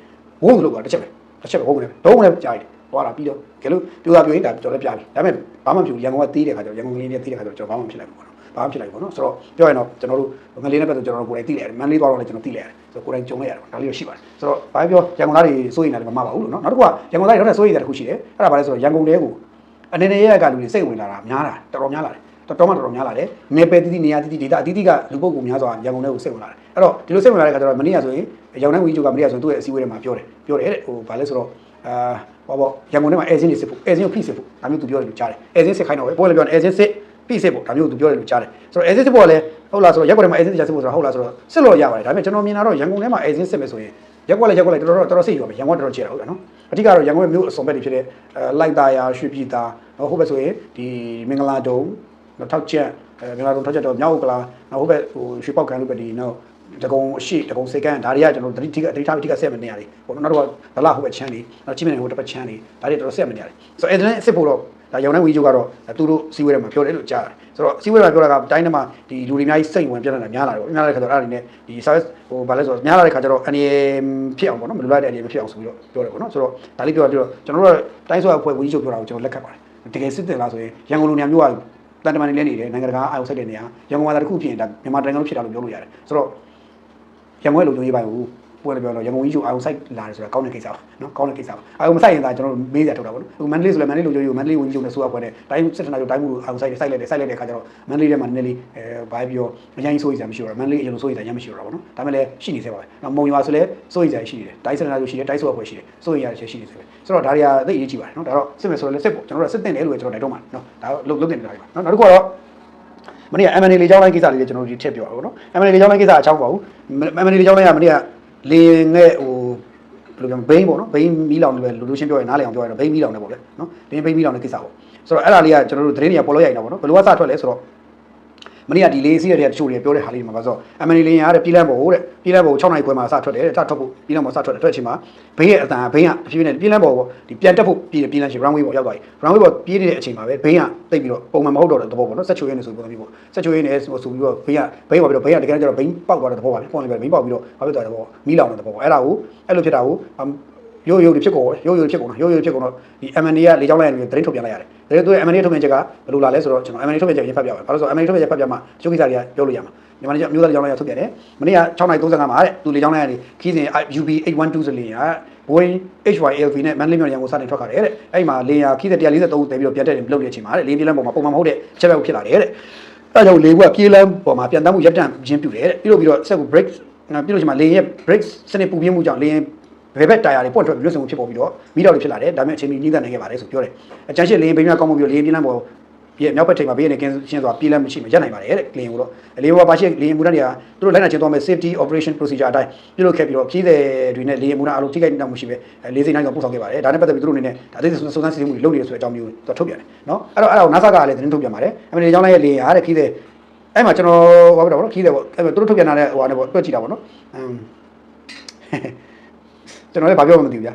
ဝုန်းလှုပ်သွားတစ်ချက်ပဲတစ်ချက်ပဲဝုန်းနေတော့ဝုန်းနေကြားရတယ်သွားတာပြီးတော့ကဲလို့ပြိုတာပြိုရင်ဒါကျွန်တော်လည်းပြပြီဒါပေမဲ့ဘာမှမဖြစ်ဘူးရန်ကုန်ကသေးတဲ့ခါကျတော့ရန်ကုန်ကလေးနဲ့သေးတဲ့ခါကျတော့ကျွန်တော်ဘာမှမဖြစ်လိုက်ဘူးပေါ့နော် ဘာမှဖြစ်လိုက်ဘူးနော်ဆိုတော့ပြောရင်တော့ကျွန်တော်တို့ငလေးနဲ့ပတ်သက်ကျွန်တော်တို့ကိုယ်တိုင်သိလိုက်ရတယ်မန်လေးသွားတော့လည်းကျွန်တော်သိလိုက်ရတယ်ဆိုတော့ကိုယ်တိုင်ကြုံလိုက်ရတယ်ဒါလေးတော့ရှိပါတယ်ဆိုတော့ဘာပြောရန်ကုန်သားတွေစိုးရိမ်တယ်လည်းမမှားပါဘူးလို့နော်နောက်တစ်ခုကရန်ကုန်သားတွေတော့စိုးရိမ်တယ်တစ်ခုရှိတယ်အဲ့ဒါဘာလဲဆိုတော့ရန်ကုန်တဲကိုအနေနဲ့ရရကလူတွေစိတ်ဝင်လာတာများတာတော်တော်များလာတယ်တော်တော်မှတော်တော်များလာတယ်နေပယ်တီတီနေရာတီတီဒေတာအတီးတီကလူပုဂ္ဂိုလ်များစွာရန်ကုန်ထဲကိုစိတ်ဝင်လာတယ်အဲ့တော့ဒီလိုစိတ်ဝင်လာတဲ့အခါကျတော့မနေ့ကဆိုရင်ရောင်နှန်းဝီဂျိုကမနေ့ကဆိုရင်သူ့ရဲ့အစည်းအဝေးထဲမှာပြောတယ်ပြောတယ်တဲ့ဟိုဘာလဲဆိုတော့အာဟောပေါ့ရန်ကုန်ထဲမှာအဲစင်းနေစစ်ဖို့အဲစင်းကိုဖိစစ်ဖို့ဒါမျိုးသူပြောတယ်လို့ကြားတယ်အဲစင်းစစ်ခိုင်းတော့ပဲပေါ်လည်းပြောတယ်အဲစင်းစစ် ဖိစစ်ဖို့ဒါမျိုးသူပြောတယ်လို့ကြားတယ်ဆိုတော့အဲစင်းစစ်ဖို့ကလည်းဟုတ်လားဆိုတော့ရက်ကွက်ထဲမှာအဲစင်းစစ်စစ်ဖို့ဆိုတော့ဟုတ်လားဆိုတော့စစ်လို့ရပါတယ်ဒါပေမဲ့ကျွန်တော်မြင်တာတော့ရန်ကုန်ထဲမှာအဲစင်းစစ်မယ်ဆိုရင်ရက်ကွက်လည်းရက်ကွက်လည်းတော်တော်တော်တော်စိတ်ယူပါမယ်ရန်ကုန်တော်တော်ကျတာဟုတ်လားနော်အဓိကတော့ရန်ကုန်ရဲ့မြို့အစုံဘက်တွေဖြစ်တဲ့အဲလိုက်သားယာရွှေပြည်သာဟုတ်ဘက်ဆိုရင်ဒီမင်္ဂလာဒုံနောက်ထောက်ချက်အဲမင်္ဂလာဒုံထောက်ချက်တော့မြောက်ဥက္ကလာနောက်ဟုတ်ဘက်ဟိုရွှေပေါက်ကန်လို့ပဲဒီနောက်တကုံအရှိတကုံစေကန်ဒါတွေကကျွန်တော်တတိတိကတတိထားတိကဆက်မနေရတယ်ဟိုနောက်တော့ဒလာဟိုဘက်ချမ်းလေးနောက်ကြည့်မြင်ဟိုတစ်ပတ်ချမ်းလေးဒါတွေတော်တော်ဆက်မနေရတယ်ဆိုတော့အဲ့ဒါနဲ့စစ်ဖို့တော့ ဒါရောင်နှန်းဝီဂျိုကတော့သူတို့စီဝဲထဲမှာပြောတယ်လို့ကြားတယ်ဆိုတော့စီဝဲထဲမှာပြောတာကတိုင်းထဲမှာဒီလူတွေအများကြီးစိတ်ဝင်ပြတ်နေတာများလာတယ်ပေါ့များလာတဲ့ခါကျတော့အဲ့ဒါတွေနဲ့ဒီ service ဟိုဗာလဲဆိုတော့များလာတဲ့ခါကျတော့အနေဖြစ်အောင်ပေါ့နော်မလိုလားတဲ့အနေဖြစ်အောင်ဆိုပြီးတော့ပြောတယ်ပေါ့နော်ဆိုတော့ဒါလေးပြောတာပြောတော့ကျွန်တော်တို့တိုင်းဆိုအဖွဲ့ဝီဂျိုပြောတာကိုကျွန်တော်လက်ခံပါတယ်တကယ်စစ်တင်လားဆိုရင်ရန်ကုန်လူနေမျိုးကတန်တမန်နေလဲနေတယ်နိုင်ငံတကာအာရုံစိုက်တဲ့နေရာရန်ကုန်မှာတစ်ခုဖြစ်ရင်ဒါမြန်မာတိုင်းလုံးဖြစ်တာလို့ပြောလို့ရတယ်ဆိုတော့ရန်ကုန်ရဲ့လူမျိုးရေးပိုင်းကို ပွဲလည်းပြောတော့ရန်ကုန်ကြီးကျအာရုံစိုက်လာတယ်ဆိုတာကောင်းတဲ့ကိစ္စပါနော်ကောင်းတဲ့ကိစ္စပါအာရုံမစိုက်ရင်ဒါကျွန်တော်တို့မေးစရာထုတ်တာပေါ့နော်အခုမန္တလေးဆိုလည်းမန္တလေးလူမျိုးရေးမန္တလေးဝင်ကြီးကျုံနဲ့ဆိုရပွဲနဲ့တိုင်းစစ်ထနာကျတိုင်းမှုအာရုံစိုက်တယ်စိုက်လိုက်တယ်စိုက်လိုက်တဲ့အခါကျတော့မန္တလေးထဲမှာနည်းနည်းလေးအဲဘာပြောအရင်ဆိုရစရာမရှိတော့မန္တလေးအရင်ဆိုရစရာရမရှိတော့ဘူးနော်ဒါမှလည်းရှိနေသေးပါပဲနောက်မုံရွာဆိုလည်းဆိုရစရာရှိနေတယ်တိုင်းစစ်ထနာဆိုရှိတယ်တိုင်းဆိုရပွဲရှိတယ်ဆိုရရချက်ရှိနေသေးတယ်ဆိုတော့ဒါတွေကသိအရေးကြီးပါတယ်နော်ဒါတော့စစ်မယ်ဆိုလည်းစစ်ပေါ့ကျွန်တော်တို့စစ်တင်တယ်လို့ပဲကျွန်တော်တိုက်တော့မှာနော်ဒါတော့လုတ်တင်နေတာပါနော်နောက်တစ်ခုကတော့မနေ့က M&A လေးကြောင်းလိုင်းကိစ္စလေးတွေကျွန်တော်တို့ဒီထည့်ပြောပါဘောနော် M&A လေးကြောင်းလိုင်းကိစ္စအချောင်းပါဘူး M&A လေးကြောင်းလိုင်းကမနေ့က လေငဲ့ဟိုဘယ်လိုပြောဘိန်းပေါ့နော်ဘိန်းမီးလောင်တယ်ပဲလူလူချင်းပြောရင်နားလည်အောင်ပြောရတော့ဘိန်းမီးလောင်တယ်ပေါ့လေနော်ဒီဘိန်းမီးလောင်တဲ့ကိစ္စပေါ့ဆိုတော့အဲ့ဒါလေးကကျွန်တော်တို့သတင်းတွေကပေါ်လို့ရိုက်နေတာပေါ့နော်ဘယ်လိုကစထွက်လဲဆိုတော့ မနေ့ကဒီလေးစီးရတဲ့တချို့တွေပြောတဲ့ဟာလေးတွေမှာပါဆိုတော့ M&A လေးရတဲ့ပြည်လန်းပေါ်တဲ့ပြည်လန်းပေါ်6နိုင်ခွဲမှာစထွက်တယ်တဲ့စထွက်ဖို့ပြည်လန်းပေါ်စထွက်တယ်ထွက်ချင်းမှာဘိန်းရဲ့အတန်ဘိန်းကဖြည်းဖြည်းနဲ့ပြည်လန်းပေါ်ပေါ့ဒီပြန်တက်ဖို့ပြည်ပြည်လန်းရှိ runway ပေါ်ရောက်သွားပြီ runway ပေါ်ပြေးနေတဲ့အချိန်မှာပဲဘိန်းကတိတ်ပြီးတော့ပုံမှန်မဟုတ်တော့တဲ့သဘောပေါ့နော်ဆက်ချိုးရင်းနေဆိုပုံစံမျိုးပေါ့ဆက်ချိုးရင်းနေဆိုဆိုပြီးတော့ဘိန်းကဘိန်းပေါ်ပြီးတော့ဘိန်းကတကယ်ကျတော့ဘိန်းပေါက်သွားတဲ့သဘောပါပဲပုံလေးပဲဘိန်းပေါက်ပြီးတော့ဘာဖြစ်သွားတဲ့သဘောမီးလောင်တဲ့သဘောပေါ့အဲ့ဒါကိုအဲ့လိုဖြစ်တာကို ရိုးရိုးတွေဖြစ်ကုန်ရိုးရိုးဖြစ်ကုန်ရိုးရိုးဖြစ်ကုန်တော့ဒီ M&A ကလေကြောင်းလိုင်းတွေသတင်းထုတ်ပြန်လိုက်ရတယ်။ဒါတို့ M&A ထုတ်ပြန်ချက်ကဘယ်လိုလာလဲဆိုတော့ကျွန်တော် M&A ထုတ်ပြန်ချက်ရင်ဖတ်ပြပါမယ်။ဘာလို့ဆိုတော့ M&A ထုတ်ပြန်ချက်ဖတ်ပြမှာကျုပ်ကိစ္စတွေကပြောလို့ရမှာ။မြန်မာနိုင်ငံမျိုးသားလေကြောင်းလိုင်းကထုတ်ပြန်တယ်။မနေ့က6:35မှာတဲ့သူလေကြောင်းလိုင်းကနေခီးစဉ် UB 812ဆိုလေယာ Boeing HYLV နဲ့ Manly မြို့ရန်ကိုစတင်ထွက်ခါတယ်တဲ့။အဲ့မှာလေယာခီးစဉ်143တဲပြီးတော့ပြန်တက်တယ်လုပ်နေတဲ့အချိန်မှာတဲ့လေပြေးလမ်းပေါ်မှာပုံမှန်မဟုတ်တဲ့ချက်ပဲဖြစ်လာတယ်တဲ့။အဲဒါကြောင့်လေကပြေးလမ်းပေါ်မှာပြန်တမ်းမှုရပ်တန့်ခြင်းပြုတယ်တဲ့။ပြီးတော့ပြီးတော့ဆက်ကို break ပြီးလို့ရှိမှလေရဲ့ break စနစ်ပူပြင်းမှုကြောင့်လေ ဘယ်ဘက်တာယာတွေပွက်ထွက်ပြီးလွတ်ဆုံမှုဖြစ်ပေါ်ပြီးတော့မိတော့တွေဖြစ်လာတယ်ဒါပေမဲ့အချိန်မီညှိနှိုင်းနိုင်ခဲ့ပါတယ်ဆိုပြောတယ်အချမ်းရှိလေဘိန်းများကောင်းမှုပြီးတော့လေပြင်းလမ်းပေါ်ပြည့်မြောက်ဘက်ထိပ်မှာဘေးနဲ့ကင်းရှင်းစွာပြေးလမ်းမရှိမရက်နိုင်ပါတယ်တဲ့ကလင်ကိုတော့လေဘောပါရှိလေမူတန်းတွေကသူတို့လိုက်နာကျင်းသွားမဲ့ safety operation procedure အတိုင်းပြုလုပ်ခဲ့ပြီးတော့ခီးတဲ့တွေနဲ့လေမူတန်းအလုံးထိခိုက်နေတာမရှိပဲလေးစိတ်နိုင်တော့ပို့ဆောင်ခဲ့ပါတယ်ဒါနဲ့ပတ်သက်ပြီးသူတို့အနေနဲ့ဒါသိစုံစမ်းစစ်ဆေးမှုတွေလုပ်နေတယ်ဆိုတဲ့အကြောင်းမျိုးသူထုတ်ပြန်တယ်နော်အဲ့တော့အဲ့ဒါကို NASA ကလည်းသတင်းထုတ်ပြန်ပါတယ်အမေရိကန်ကျောင်းလိုက်ရဲ့လေအားတဲ့ခီးတဲ့အဲ့မှာကျွန်တော်ဟောပြတော့ဗောနော်ခီးတယ်ဗောအဲ့မှာသူတို့ထုတ်ပြန်လာတဲ့ဟိုဟာနဲ့ဗောတွက်ကြည့်တာဗောနော်အမ် ကျွန်တော်လည်းဘာပြောမှမသိဘူးဗျာ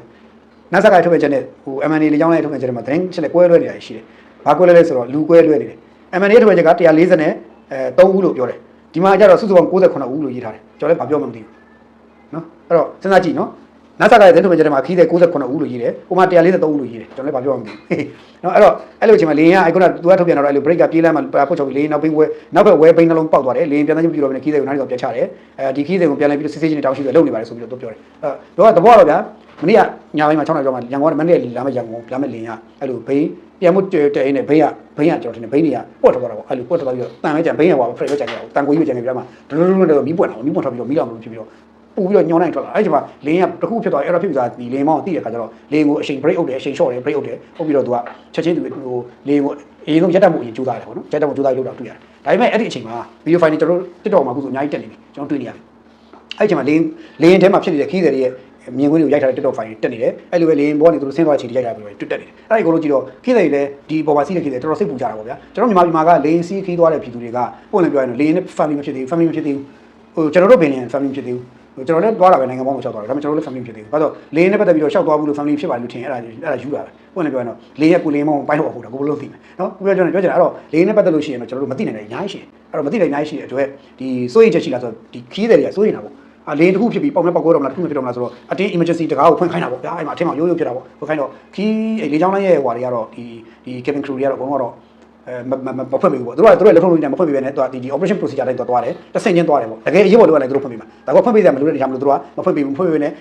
NASA ကထုတ်ပြန်ချက်နဲ့ဟို M&A လေးကြောင်းလိုက်ထုတ်ပြန်ချက်တွေမှာသတင်းချက်နဲ့ကွဲလွဲနေတာရှိတယ်။ဘာကွဲလွဲလဲဆိုတော့လူကွဲလွဲနေတယ်။ M&A ထုတ်ပြန်ချက်က140နဲ့အဲ3ဦးလို့ပြောတယ်။ဒီမှာကျတော့စုစုပေါင်း69ဦးလို့ရေးထားတယ်။ကျွန်တော်လည်းဘာပြောမှမသိဘူး။နော်။အဲ့တော့စဉ်းစားကြည့်နော်။ NASA ကသတင်းထုတ်ပြန်ချက်တွေမှာခီးတဲ့69ဦးလို့ရေးတယ်။ဟိုမှာ143ဦးလို့ရေးတယ်။ကျွန်တော်လည်းဘာပြောမှမသိဘူး။နော်အဲ့တော့အဲ့လိုအချိန်မှာလေရင်ကအဲ့ခုနကသူကထုတ်ပြန်တော့အဲ့လို break ကပြေးလမ်းမှာပုတ်ချုပ်ပြီးလေရင်နောက်ပြီးဝဲနောက်ဘက်ဝဲဘိန်းနှလုံးပေါက်သွားတယ်လေရင်ပြန်သားချင်းပြတော့ပြီးခီးတဲ့ကိုနောက်တော့ပြန်ချတယ်အဲဒီခီးတဲ့ကိုပြန်လဲပြီးတော့စစ်စစ်ချင်းတောင်းရှိပြီးလုံနေပါတယ်ဆိုပြီးတော့သူပြောတယ်အဲ့တော့တော့သဘောတော့ဗျာမနေ့ကညပိုင်းမှာ6နာရီကျော်မှာရန်ကုန်ကမနေ့လာမဲ့ရန်ကုန်လာမဲ့လင်းကအဲ့လိုဘိန်းပြန်မှုတဲတဲနဲ့ဘိန်းကဘိန်းကကျွန်တော်ထင်တယ်ဘိန်းတွေကပွက်ထွက်သွားတာပေါ့အဲ့လိုပွက်ထွက်သွားပြီးတော့တန်မဲကြံဘိန်းကဟိုဖရက်ပဲကြံနေတာတန်ကိုကြီးပဲကြံနေပြမှာဒလူလူနဲ့မီးပွက်လာမီးပွက်ထွက်ပြီးတော့မီးလောင်လို့ဖြစ်ပြီးတော့ ပူပြီးတော့ညောင်းနိုင်ထွက်လာအဲ့ဒီမှာလင်းကတစ်ခုဖြစ်သွားအဲ့တော့ဖြစ်ပြီးသားဒီလင်းမောင်းသိတဲ့ခါကျတော့လင်းကိုအချိန် break အုပ်တယ်အချိန် short တယ် break အုပ်တယ်ဟုတ်ပြီးတော့သူကချက်ချင်းသူဟိုလင်းကိုအရင်ဆုံးရက်တက်မှုအရင်ကြိုးစားတယ်ပေါ့နော်ရက်တက်မှုကြိုးစားလို့တော့တွေ့ရတယ်ဒါပေမဲ့အဲ့ဒီအချိန်မှာ video file ကျွန်တော်တို့ TikTok မှာအခုဆိုအများကြီးတက်နေပြီကျွန်တော်တွေ့နေရတယ်အဲ့ဒီအချိန်မှာလင်းလင်းထဲမှာဖြစ်နေတဲ့ခီးတွေရဲ့မြင်ကွင်းတွေကိုရိုက်ထားတဲ့ TikTok file တွေတက်နေတယ်အဲ့လိုပဲလေရင်ဘောကနေသူတို့ဆင်းသွားချီတွေရိုက်ထားပြီးတော့တက်နေတယ်အဲ့ဒီအကုန်လုံးကြည့်တော့ခီးတွေလည်းဒီပေါ်မှာစီးတဲ့ခီးတွေတော်တော်စိတ်ပူကြတာပေါ့ဗျာကျွန်တော်မြန်မာပြည်မှာကလေရင်စီးခီးသွားတဲ့ပြည်သူတွေကပုံလည်းပြောရရင်လေရင်နဲ့ family မဖြစ်သေးဘူး family မဖြစ်သေးဘူးဟိုကျွန်တော်တို့ဘယ်နေ family မဖြစ်သေးဘူးဟို ကျွန်တော်လည်းသွားတာပဲနိုင်ငံပေါင်းကိုလျှောက်သွားတယ်ဒါပေမဲ့ကျွန်တော်တို့လည်း family ဖြစ်သေးဘူး။ဘာလို့လေနဲ့ပတ်သက်ပြီးတော့လျှောက်သွားဘူးလို့ family ဖြစ်ပါလို့ထင်အဲ့ဒါအဲ့ဒါယူတာပဲ။ဟုတ်တယ်ပြောရင်တော့လေရဲ့ကိုလေမောင်းပိုင်းတော့ဟုတ်တာကိုဘလို့သိမယ်။နော်။ပြောကြတယ်ပြောကြတယ်အဲ့တော့လေနဲ့ပတ်သက်လို့ရှိရင်တော့ကျွန်တော်တို့မသိနိုင်တဲ့အများကြီးရှိတယ်။အဲ့တော့မသိနိုင်အများကြီးရှိတဲ့အတွက်ဒီစိုးရိမ်ချက်ရှိလားဆိုတော့ဒီခီးတယ်တွေကစိုးရိမ်တာပေါ့။အလေတစ်ခုဖြစ်ပြီးပေါက်နဲ့ပေါက်ကိုတော့မလားတစ်ခုဖြစ်တော့မလားဆိုတော့အတင်း emergency တကားကိုဖွင့်ခိုင်းတာပေါ့ဗျာအဲ့မှာအထင်မှာရိုးရိုးဖြစ်တာပေါ့ဖွင့်ခိုင်းတော့ခီးလေချောင်းလိုက်ရဲ့ဟွာတွေကတော့ဒီဒီ cabin crew တွေကတော့အကုန်လုံးကတော့အဲ မမမဖွင့်ပေးဘူးပေါ့သူတို့ကသူတို့လက်ထုံးလို့နေမဖွင့်ပေးဘဲနဲ့သူကဒီဒီ operation procedure တိုင်းသူသွားတယ်တစ်ဆင့်ချင်းသွားတယ်ပေါ့တကယ်အရေးပေါ်လိုရတယ်သူတို့ဖွင့်ပေးမှာဒါကဖွင့်ပေးတယ်မလို့တဲ့တရားမလို့သူတို့ကမဖွင့်ပေးဘူးဖွင့်ပေးဘဲနဲ့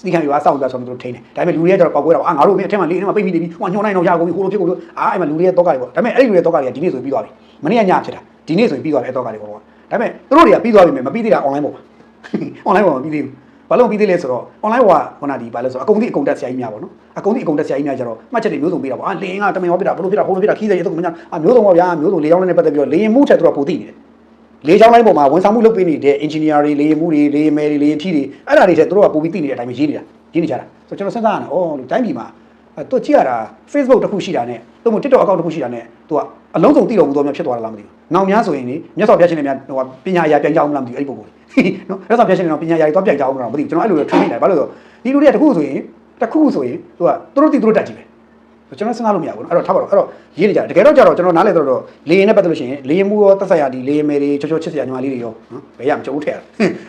စီခံယူအားစောင့်ပြဆိုတော့သူတို့ထိန်းတယ်ဒါပေမဲ့လူတွေကကျတော့ပေါက်ကွဲတာပေါ့အာငါတို့အထက်မှာလေးအထက်မှာပိတ်မိနေပြီဟိုညှောင်းနိုင်တော့ရကုန်ပြီဟိုလိုဖြစ်ကုန်လို့အာအဲ့မှာလူတွေရဲ့တော့ကတွေပေါ့ဒါပေမဲ့အဲ့ဒီလူတွေရဲ့တော့ကတွေကဒီနေ့ဆိုပြီးသွားပြီမနေ့ကညဖြစ်တာဒီနေ့ဆိုပြီးသွားတယ်အဲ့တော့ကတွေပေါ့ဒါပေမဲ့သူတို့တွေကပြီးသွားပြီမပြီးသေးတာ online ပေါ့ online ပေါ့မပြီးသေးဘူး ဘာလို့မပြီးသေးလဲဆိုတော့ online ကခုနဒီဘာလဲဆိုတော့အကုန်တိအကုန်တက်ဆရာကြီးများပေါ့နော်အကုန်တိအကုန်တက်ဆရာကြီးများကျတော့မှတ်ချက်တွေမျိုးစုံပေးတာပေါ့အာလင်းကတမင်ဟောပြတာဘလို့ဖြစ်တာဘလို့ဖြစ်တာခီးတဲ့ရေတော့မညာအာမျိုးစုံပေါ့ဗျာမျိုးစုံလေးချောင်းလေးနဲ့ပတ်သက်ပြီးတော့လေရင်မှုချက်သူတို့ပိုသိနေတယ်လေချောင်းလိုင်းပေါ်မှာဝန်ဆောင်မှုလုပ်ပေးနေတဲ့ engineer တွေလေရင်မှုတွေလေရင်မယ်တွေလေရင်ထီတွေအဲ့ဒါတွေချက်သူတို့ကပိုပြီးသိနေတဲ့အတိုင်းပဲရေးနေတာရေးနေကြတာဆိုတော့ကျွန်တော်စဉ်းစားရတာဩလူတိုင်းပြည်မှာအဲသူကြည့်ရတာ Facebook တစ်ခုရှိတာနဲ့သူ့မို့ TikTok account တစ်ခုရှိတာနဲ့သူကအလုံးစုံသိတော်မူသောများဖြစ်သွားတာလားမသိဘူး။နောက်များဆိုရင်လေမြတ်စွာဘုရားရှင်တွေများဟိုပညာရာပြန်ကြောင်းမလားမသိဘူးအဲ့ဒီပုံကို နော်မြတ်စွာဘုရားရှင်တွေတော့ပညာရာတော့ပြန်ကြောင်းမလားမသိဘူးကျွန်တော်အဲ့လိုတော့ထွေးနေတယ်ဘာလို့လဲဆိုဒီလူတွေကတစ်ခုဆိုရင်တစ်ခုဆိုရင်သူကသူတို့သိသူတို့တက်ကြည့်ပဲကျွန်တော်စဉ်းစားလို့မရဘူးနော်အဲ့တော့ထားပါတော့အဲ့တော့ရေးနေကြတယ်တကယ်တော့ကြတော့ကျွန်တော်နားလေတော့တော့လေရင်နဲ့ပတ်သက်လို့ရှိရင်လေရင်မှုရောတက်ဆက်ရဒီလေရင်မယ်တွေချောချောချစ်စရာညီမလေးတွေရောနော်ဘယ်ရမကြုံထည့်ရ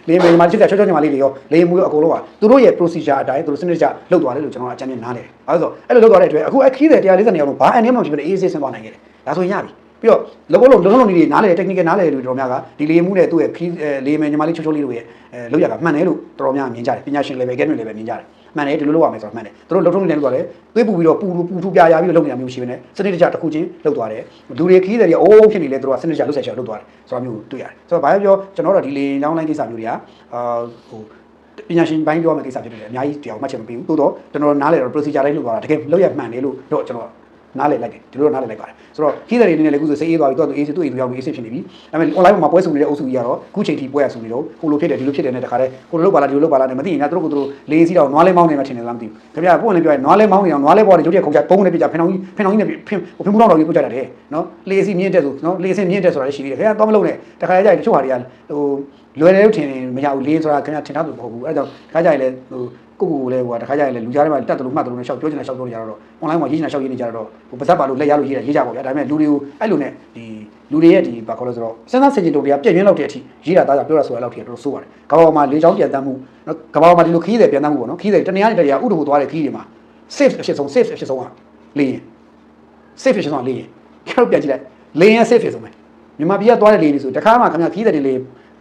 လေရင်မယ်ညီမချစ်စရာချောချောညီမလေးတွေရောလေရင်မှုရောအကုန်လုံးကသူတို့ရဲ့ procedure အတိုင်းသူတို့စနစ်ကြလုပ်သွားတယ်လို့ကျွန်တော်အကြံဉာဏ်နားလေတယ်အဲ့ဒါဆိုအဲ့လိုလုပ်သွားတဲ့အတွက်အခုအခီးတဲ့140နေအောင်လို့ဘာအနေမှမရှိဘဲအေးဆေးဆင်းသွားနိုင်ခဲ့တယ်ဒါဆိုရင်ရပြီ ပြီးတော့လောကလုံးလုံးလုံးတွေနားလေ technical နားလေလူတော်များကဒီလေမှုနဲ့သူ့ရဲ့ခီးလေမယ်ညီမလေးချိုးချိုးလေးတို့ရဲ့အဲလောက်ရကမှန်တယ်လို့တော်တော်များမြင်ကြတယ်ပညာရှင် level academic level မြင်ကြတယ်မှန်တယ်ဒီလိုလုပ်ရမယ်ဆိုတော့မှန်တယ်သူတို့လုံထုံးနေတယ်လို့ပြောတယ်သွေးပူပြီးတော့ပူပူထူပြာရပြီးတော့လုပ်နေတာမျိုးရှိနေတယ်စနစ်တကျတစ်ခုချင်းလုပ်သွားတယ်လူတွေခီးတယ်တွေအိုးဖြစ်နေလေသူတို့ကစနစ်တကျလုပ်ဆက်ချင်လုပ်သွားတယ်ဆိုတော့မျိုးတွေ့ရတယ်ဆိုတော့ဘာပြောကျွန်တော်တို့ဒီလေလောင်းလိုင်းကိစ္စမျိုးတွေကအာဟိုပညာရှင်ပိုင်းပြောမယ့်ကိစ္စဖြစ်တယ်အများကြီးတရားမှတ်ချက်မပေးဘူးသို့တော့ကျွန်တော်နားလေတော့ procedure တိုင်းလုပ်သွားတာတကယ်လုပ်ရမှန်တယ်လို့တော့ကျွန်တော် နားလည်လိုက်တယ်ဒီလိုနားလည်လိုက်ပါတယ်ဆိုတော့ခီးတယ်တွေအနေနဲ့လည်းအခုဆိုစေးအေးသွားပြီတော့သူအေးစစ်သူ့အေးသူရောက်ပြီးအေးစစ်ဖြစ်နေပြီဒါပေမဲ့ online ပေါ်မှာပွဲစုနေတဲ့အုပ်စုကြီးကတော့အခုချိန်ထိပွဲရစုနေတော့ဟိုလိုဖြစ်တယ်ဒီလိုဖြစ်တယ်နဲ့တခါတည်းဟိုလိုလုပ်ပါလားဒီလိုလုပ်ပါလားနဲ့မသိရင်ညသူတို့ကသူတို့လေးစီးတော့နွားလေးမောင်းနေမှထင်တယ်လားမသိဘူးခင်ဗျာပို့နေပြောရင်နွားလေးမောင်းနေအောင်နွားလေးပေါ်နေရုပ်တရက်ခုံချပုံးနေပြကြဖင်အောင်ကြီးဖင်အောင်ကြီးနဲ့ဖင်ဖင်မှုတော့တော်ကြီးပို့ကြတာတဲ့နော်လေးစီးမြင့်တဲ့ဆိုနော်လေးစီးမြင့်တဲ့ဆိုတာလည်းရှိသေးတယ်ခင်ဗျာတော့မလုပ်နဲ့တခါတည်းကျရင်တချို့ဟာတွေကဟိုလွယ်တယ်လို့ထင်နေမရဘူးလေးဆိုတာခင်ဗျာထင်တာသူမဟုတ်ဘူးအဲဒါကြောင့်ခါကြရင်လည်းဟို ကိုကိုကိုလည်းဟိုတခါကြရင်လည်းလူကြားထဲမှာတက်တယ်လို့မှတ်တယ်လို့နဲ့ရှောက်ပြောချင်တာရှောက်ပြောနေကြတော့ online မှာရေးချင်တာရှောက်ရေးနေကြတော့ဟိုပါဇက်ပါလို့လက်ရလို့ရေးတာရေးကြပါဗျာဒါပေမဲ့လူတွေကိုအဲ့လိုနဲ့ဒီလူတွေရဲ့ဒီဘာခေါ်လဲဆိုတော့စဉ်းစားဆင်ခြင်တုံတွေကပြည့်ရင်းလောက်တဲ့အထိရေးတာသားကြပြောတာဆိုတာလောက်ထိတော်တော်ဆိုးပါတယ်ကမ္ဘာပေါ်မှာလေးချောင်းပြန်တမ်းမှုနော်ကမ္ဘာပေါ်မှာဒီလိုခီးတယ်ပြန်တမ်းမှုပေါ့နော်ခီးတယ်တနေရာနဲ့တနေရာဥဒ္ဓဟိုသွားတဲ့ခီးတွေမှာ safe အဖြစ်ဆုံး safe အဖြစ်ဆုံးကလေးရင် safe အဖြစ်ဆုံးကလေးရင်ကျွန်တော်ပြန်ကြည့်လိုက်လေးရင် safe ဖြစ်ဆုံးပဲမြန်မာပြည်ကသွားတဲ့လေးတွေဆိုတခါမှခင်ဗျာခီးတယ်တွေလေး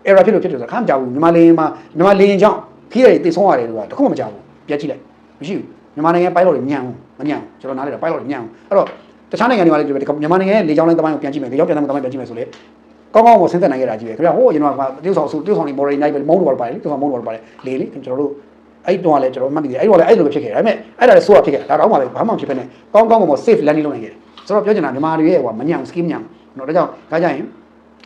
error ဖြစ်လို့ဖြစ်တယ်ဆိုတာခါမကြောက်ဘူးမြန်မာလေးရင်မှာမြန်မာလေးရင်ကြောင့် ခီးတယ်တွေသိဆုံးရတယ်ဆိုတာတခုမှမကြောက်ဘူးပြန်ကြည့်လိုက်မရှိဘူးမြန်မာနိုင်ငံ pilot တွေညံ့ဘူးမညံ့ဘူးကျွန်တော်နားလေတာ pilot တွေညံ့ဘူးအဲ့တော့တခြားနိုင်ငံတွေမှာလည်းဒီမြန်မာနိုင်ငံရဲ့လေကြောင်းလိုင်းတမိုင်းကိုပြန်ကြည့်မယ်လေကြောင်းပြန်တမိုင်းပြန်ကြည့်မယ်ဆိုလေကောင်းကောင်းကိုဆင်းသက်နိုင်ခဲ့တာကြီးပဲခင်ဗျာဟိုအရင်ကတိကျဆောင်တိကျဆောင်နေ border night ပဲမုန်းလို့ပါတယ်လေတိကျဆောင်မုန်းလို့ပါတယ်လေလေကျွန်တော်တို့အဲ့တော့လည်းကျွန်တော်မှတ်နေတယ်အဲ့တော့လည်းအဲ့လိုပဲဖြစ်ခဲ့တယ်ဒါပေမဲ့အဲ့ဒါလည်းဆိုးရဖြစ်ခဲ့တာဒါတော့မှလည်းဘာမှမဖြစ်ဘဲနဲ့ကောင်းကောင်းပေါ် safe landing လုပ်နိုင်ခဲ့တယ်ဆိုတော့ပြောချင်တာမြန်မာတွေရဲ့ဟိုမညံ့ scheme ညံ့နော်ဒါကြောင့်ဒါကြရင်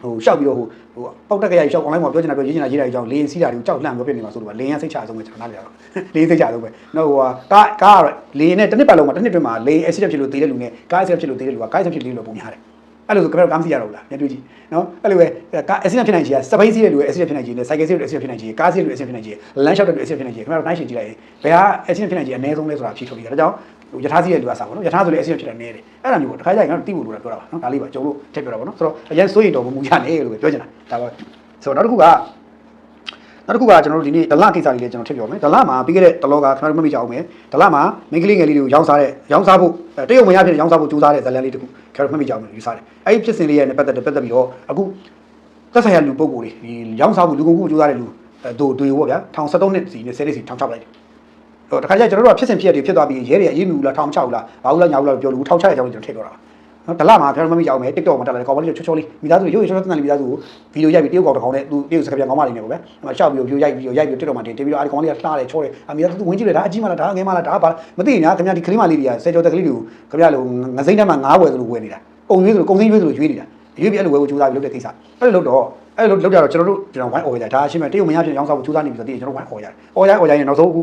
ဟိုရှောက်ပြီးတော့ဟိုဟိုပေါက်တက်ကြရရှောက် online မှာပြောချင်တာပြောရေးချင်တာရေးတာအကြောင်းလေရင်စီးတာတွေကိုကြောက်လှန့်ပြောပြနေမှာဆိုတော့လေရင်စိတ်ချဆုံးပဲကျွန်တော်နားလည်တော့လေရင်စိတ်ချဆုံးပဲနော်ဟိုကားကားကတော့လေရင်နဲ့တစ်နှစ်ပတ်လုံးမှာတစ်နှစ်တွင်းမှာလေရင် accident ဖြစ်လို့သေတဲ့လူနဲ့ကား accident ဖြစ်လို့သေတဲ့လူကကား accident ဖြစ်လို့ပုံများတယ်အဲ့လိုဆိုကမ္ဘာကားမစီရတော့ဘူးလားညတွေ့ကြည့်နော်အဲ့လိုပဲကား accident ဖြစ်နိုင်ချေကစပိန်စီးတဲ့လူရဲ့ accident ဖြစ်နိုင်ချေနဲ့ cycle စီးတဲ့လူ accident ဖြစ်နိုင်ချေကားစီးတဲ့လူ accident ဖြစ်နိုင်ချေလမ်းလျှောက်တဲ့လူ accident ဖြစ်နိုင်ချေခင်ဗျားတို့နိုင်ရှင်ကြည့်လိုက်ဘယ်ဟာ accident ဖြစ်နိုင်ချေအနည်းဆုံးလဲဆိုတာဖြေထုတ်ပြီးဒါကြောင့် ဟိုယထာစီးတဲ့လူကစားပါနော်ယထာဆိုလေ accident ဖြစ်တယ်နည်းတယ်အဲ့ဒါမျိုးပေါ့တခါကျရင်ကျွန်တော်တိဖို့လို့ပြောတာပါနော်ဒါလေးပါကြုံလို့ထည့်ပြောတာပါနော်ဆိုတော့အရင်စိုးရင်တော့မမူရနဲ့လို့ပဲပြောချင်တာဒါပါဆိုတော့နောက်တစ်ခုကနောက်တစ်ခုကကျွန်တော်တို့ဒီနေ့ဒလကိစ္စလေးလေးကျွန်တော်ထည့်ပြောမယ်ဒလမှာပြီးခဲ့တဲ့ဒလောကကျွန်တော်တို့မှတ်မိကြအောင်မယ်ဒလမှာမိန်းကလေးငယ်လေးတွေကိုရောင်းစားတဲ့ရောင်းစားဖို့တရုတ်မရဖြစ်တဲ့ရောင်းစားဖို့ကြိုးစားတဲ့ဇလန်လေးတစ်ခုကျွန်တော်မှတ်မိကြအောင်ယူစားတယ်အဲ့ဒီဖြစ်စဉ်လေးရဲ့ပတ်သက်တဲ့ပတ်သက်ပြီးတော့အခုသက်ဆိုင်ရာလူပုဂ္ဂိုလ်တွေဒီရောင်းစားဖို့လူကုန်ကူကြိုးစားတဲ့လူဒိုတွေပေါ့ဗျာ1073နှစ်စီနဲ့10နှစ်စီထောင်ချလိုက်တယ် တော့တခါကျကျွန်တော်တို့ကဖြစ်စဉ်ဖြစ်ရတွေဖြစ်သွားပြီးရဲတွေအရေးမယူလားထောင်ချောက်လားဘာလို့လဲညာဘူးလားပြောလို့ထောင်ချရတဲ့အကြောင်းကိုကျွန်တော်ထည့်ပြောတာပါနော်ဒလမှာဖျားမမေးရအောင်မယ် TikTok မှာတက်လာတယ်ကောင်မလေးချောချောလေးမိသားစုရိုးရိုးချောချောတန်းတယ်မိသားစုကိုဗီဒီယိုရိုက်ပြီးတရုပ်ကောင်တစ်ကောင်နဲ့သူတရုပ်စကားပြန်ကောင်းမလေးနေပေါ့ဗျာအဲ့မှာရှောက်ပြီးဗီဒီယိုရိုက်ဗီဒီယိုရိုက်ပြီး TikTok မှာတင်တင်ပြီးတော့အဲ့ဒီကောင်လေးကလှတယ်ချောတယ်အမိသားစုဝင်ကြည့်လိုက်ဒါအကြီးမလားဒါငယ်မလားဒါဘာမသိညာခင်ဗျာဒီကလေးမလေးတွေကဆယ်ကျော်တက်ကလေးတွေကိုခင်ဗျာလို့ငစိမ့်ထဲမှာငားဝယ်သလိုဝယ်နေတာကုံရွေးသလိုကုံစိမ့်ရွေးသလိုရွေးနေတာရွေးပြီးအဲ့လိုဝယ်ကိုကြိုးစားပြီးလုပ်တဲ့ကိစ္စအဲ့လိုလုပ်တော့အဲ့လိုလုပ်ကြတော့ကျွန်တော်တို့ကျွန်တော်ဝိုင်းအော်ရတာဒါအရှင်းမဲ့တရုတ်မရဖြစ်ရောင်းစားဖို့ကြိုးစားနေပြီဆိုတော့ဒီကျွန်တော်ဝိုင်းအော်ရတယ်။အော်ရအော်ရရင်နောက်ဆုံးအခု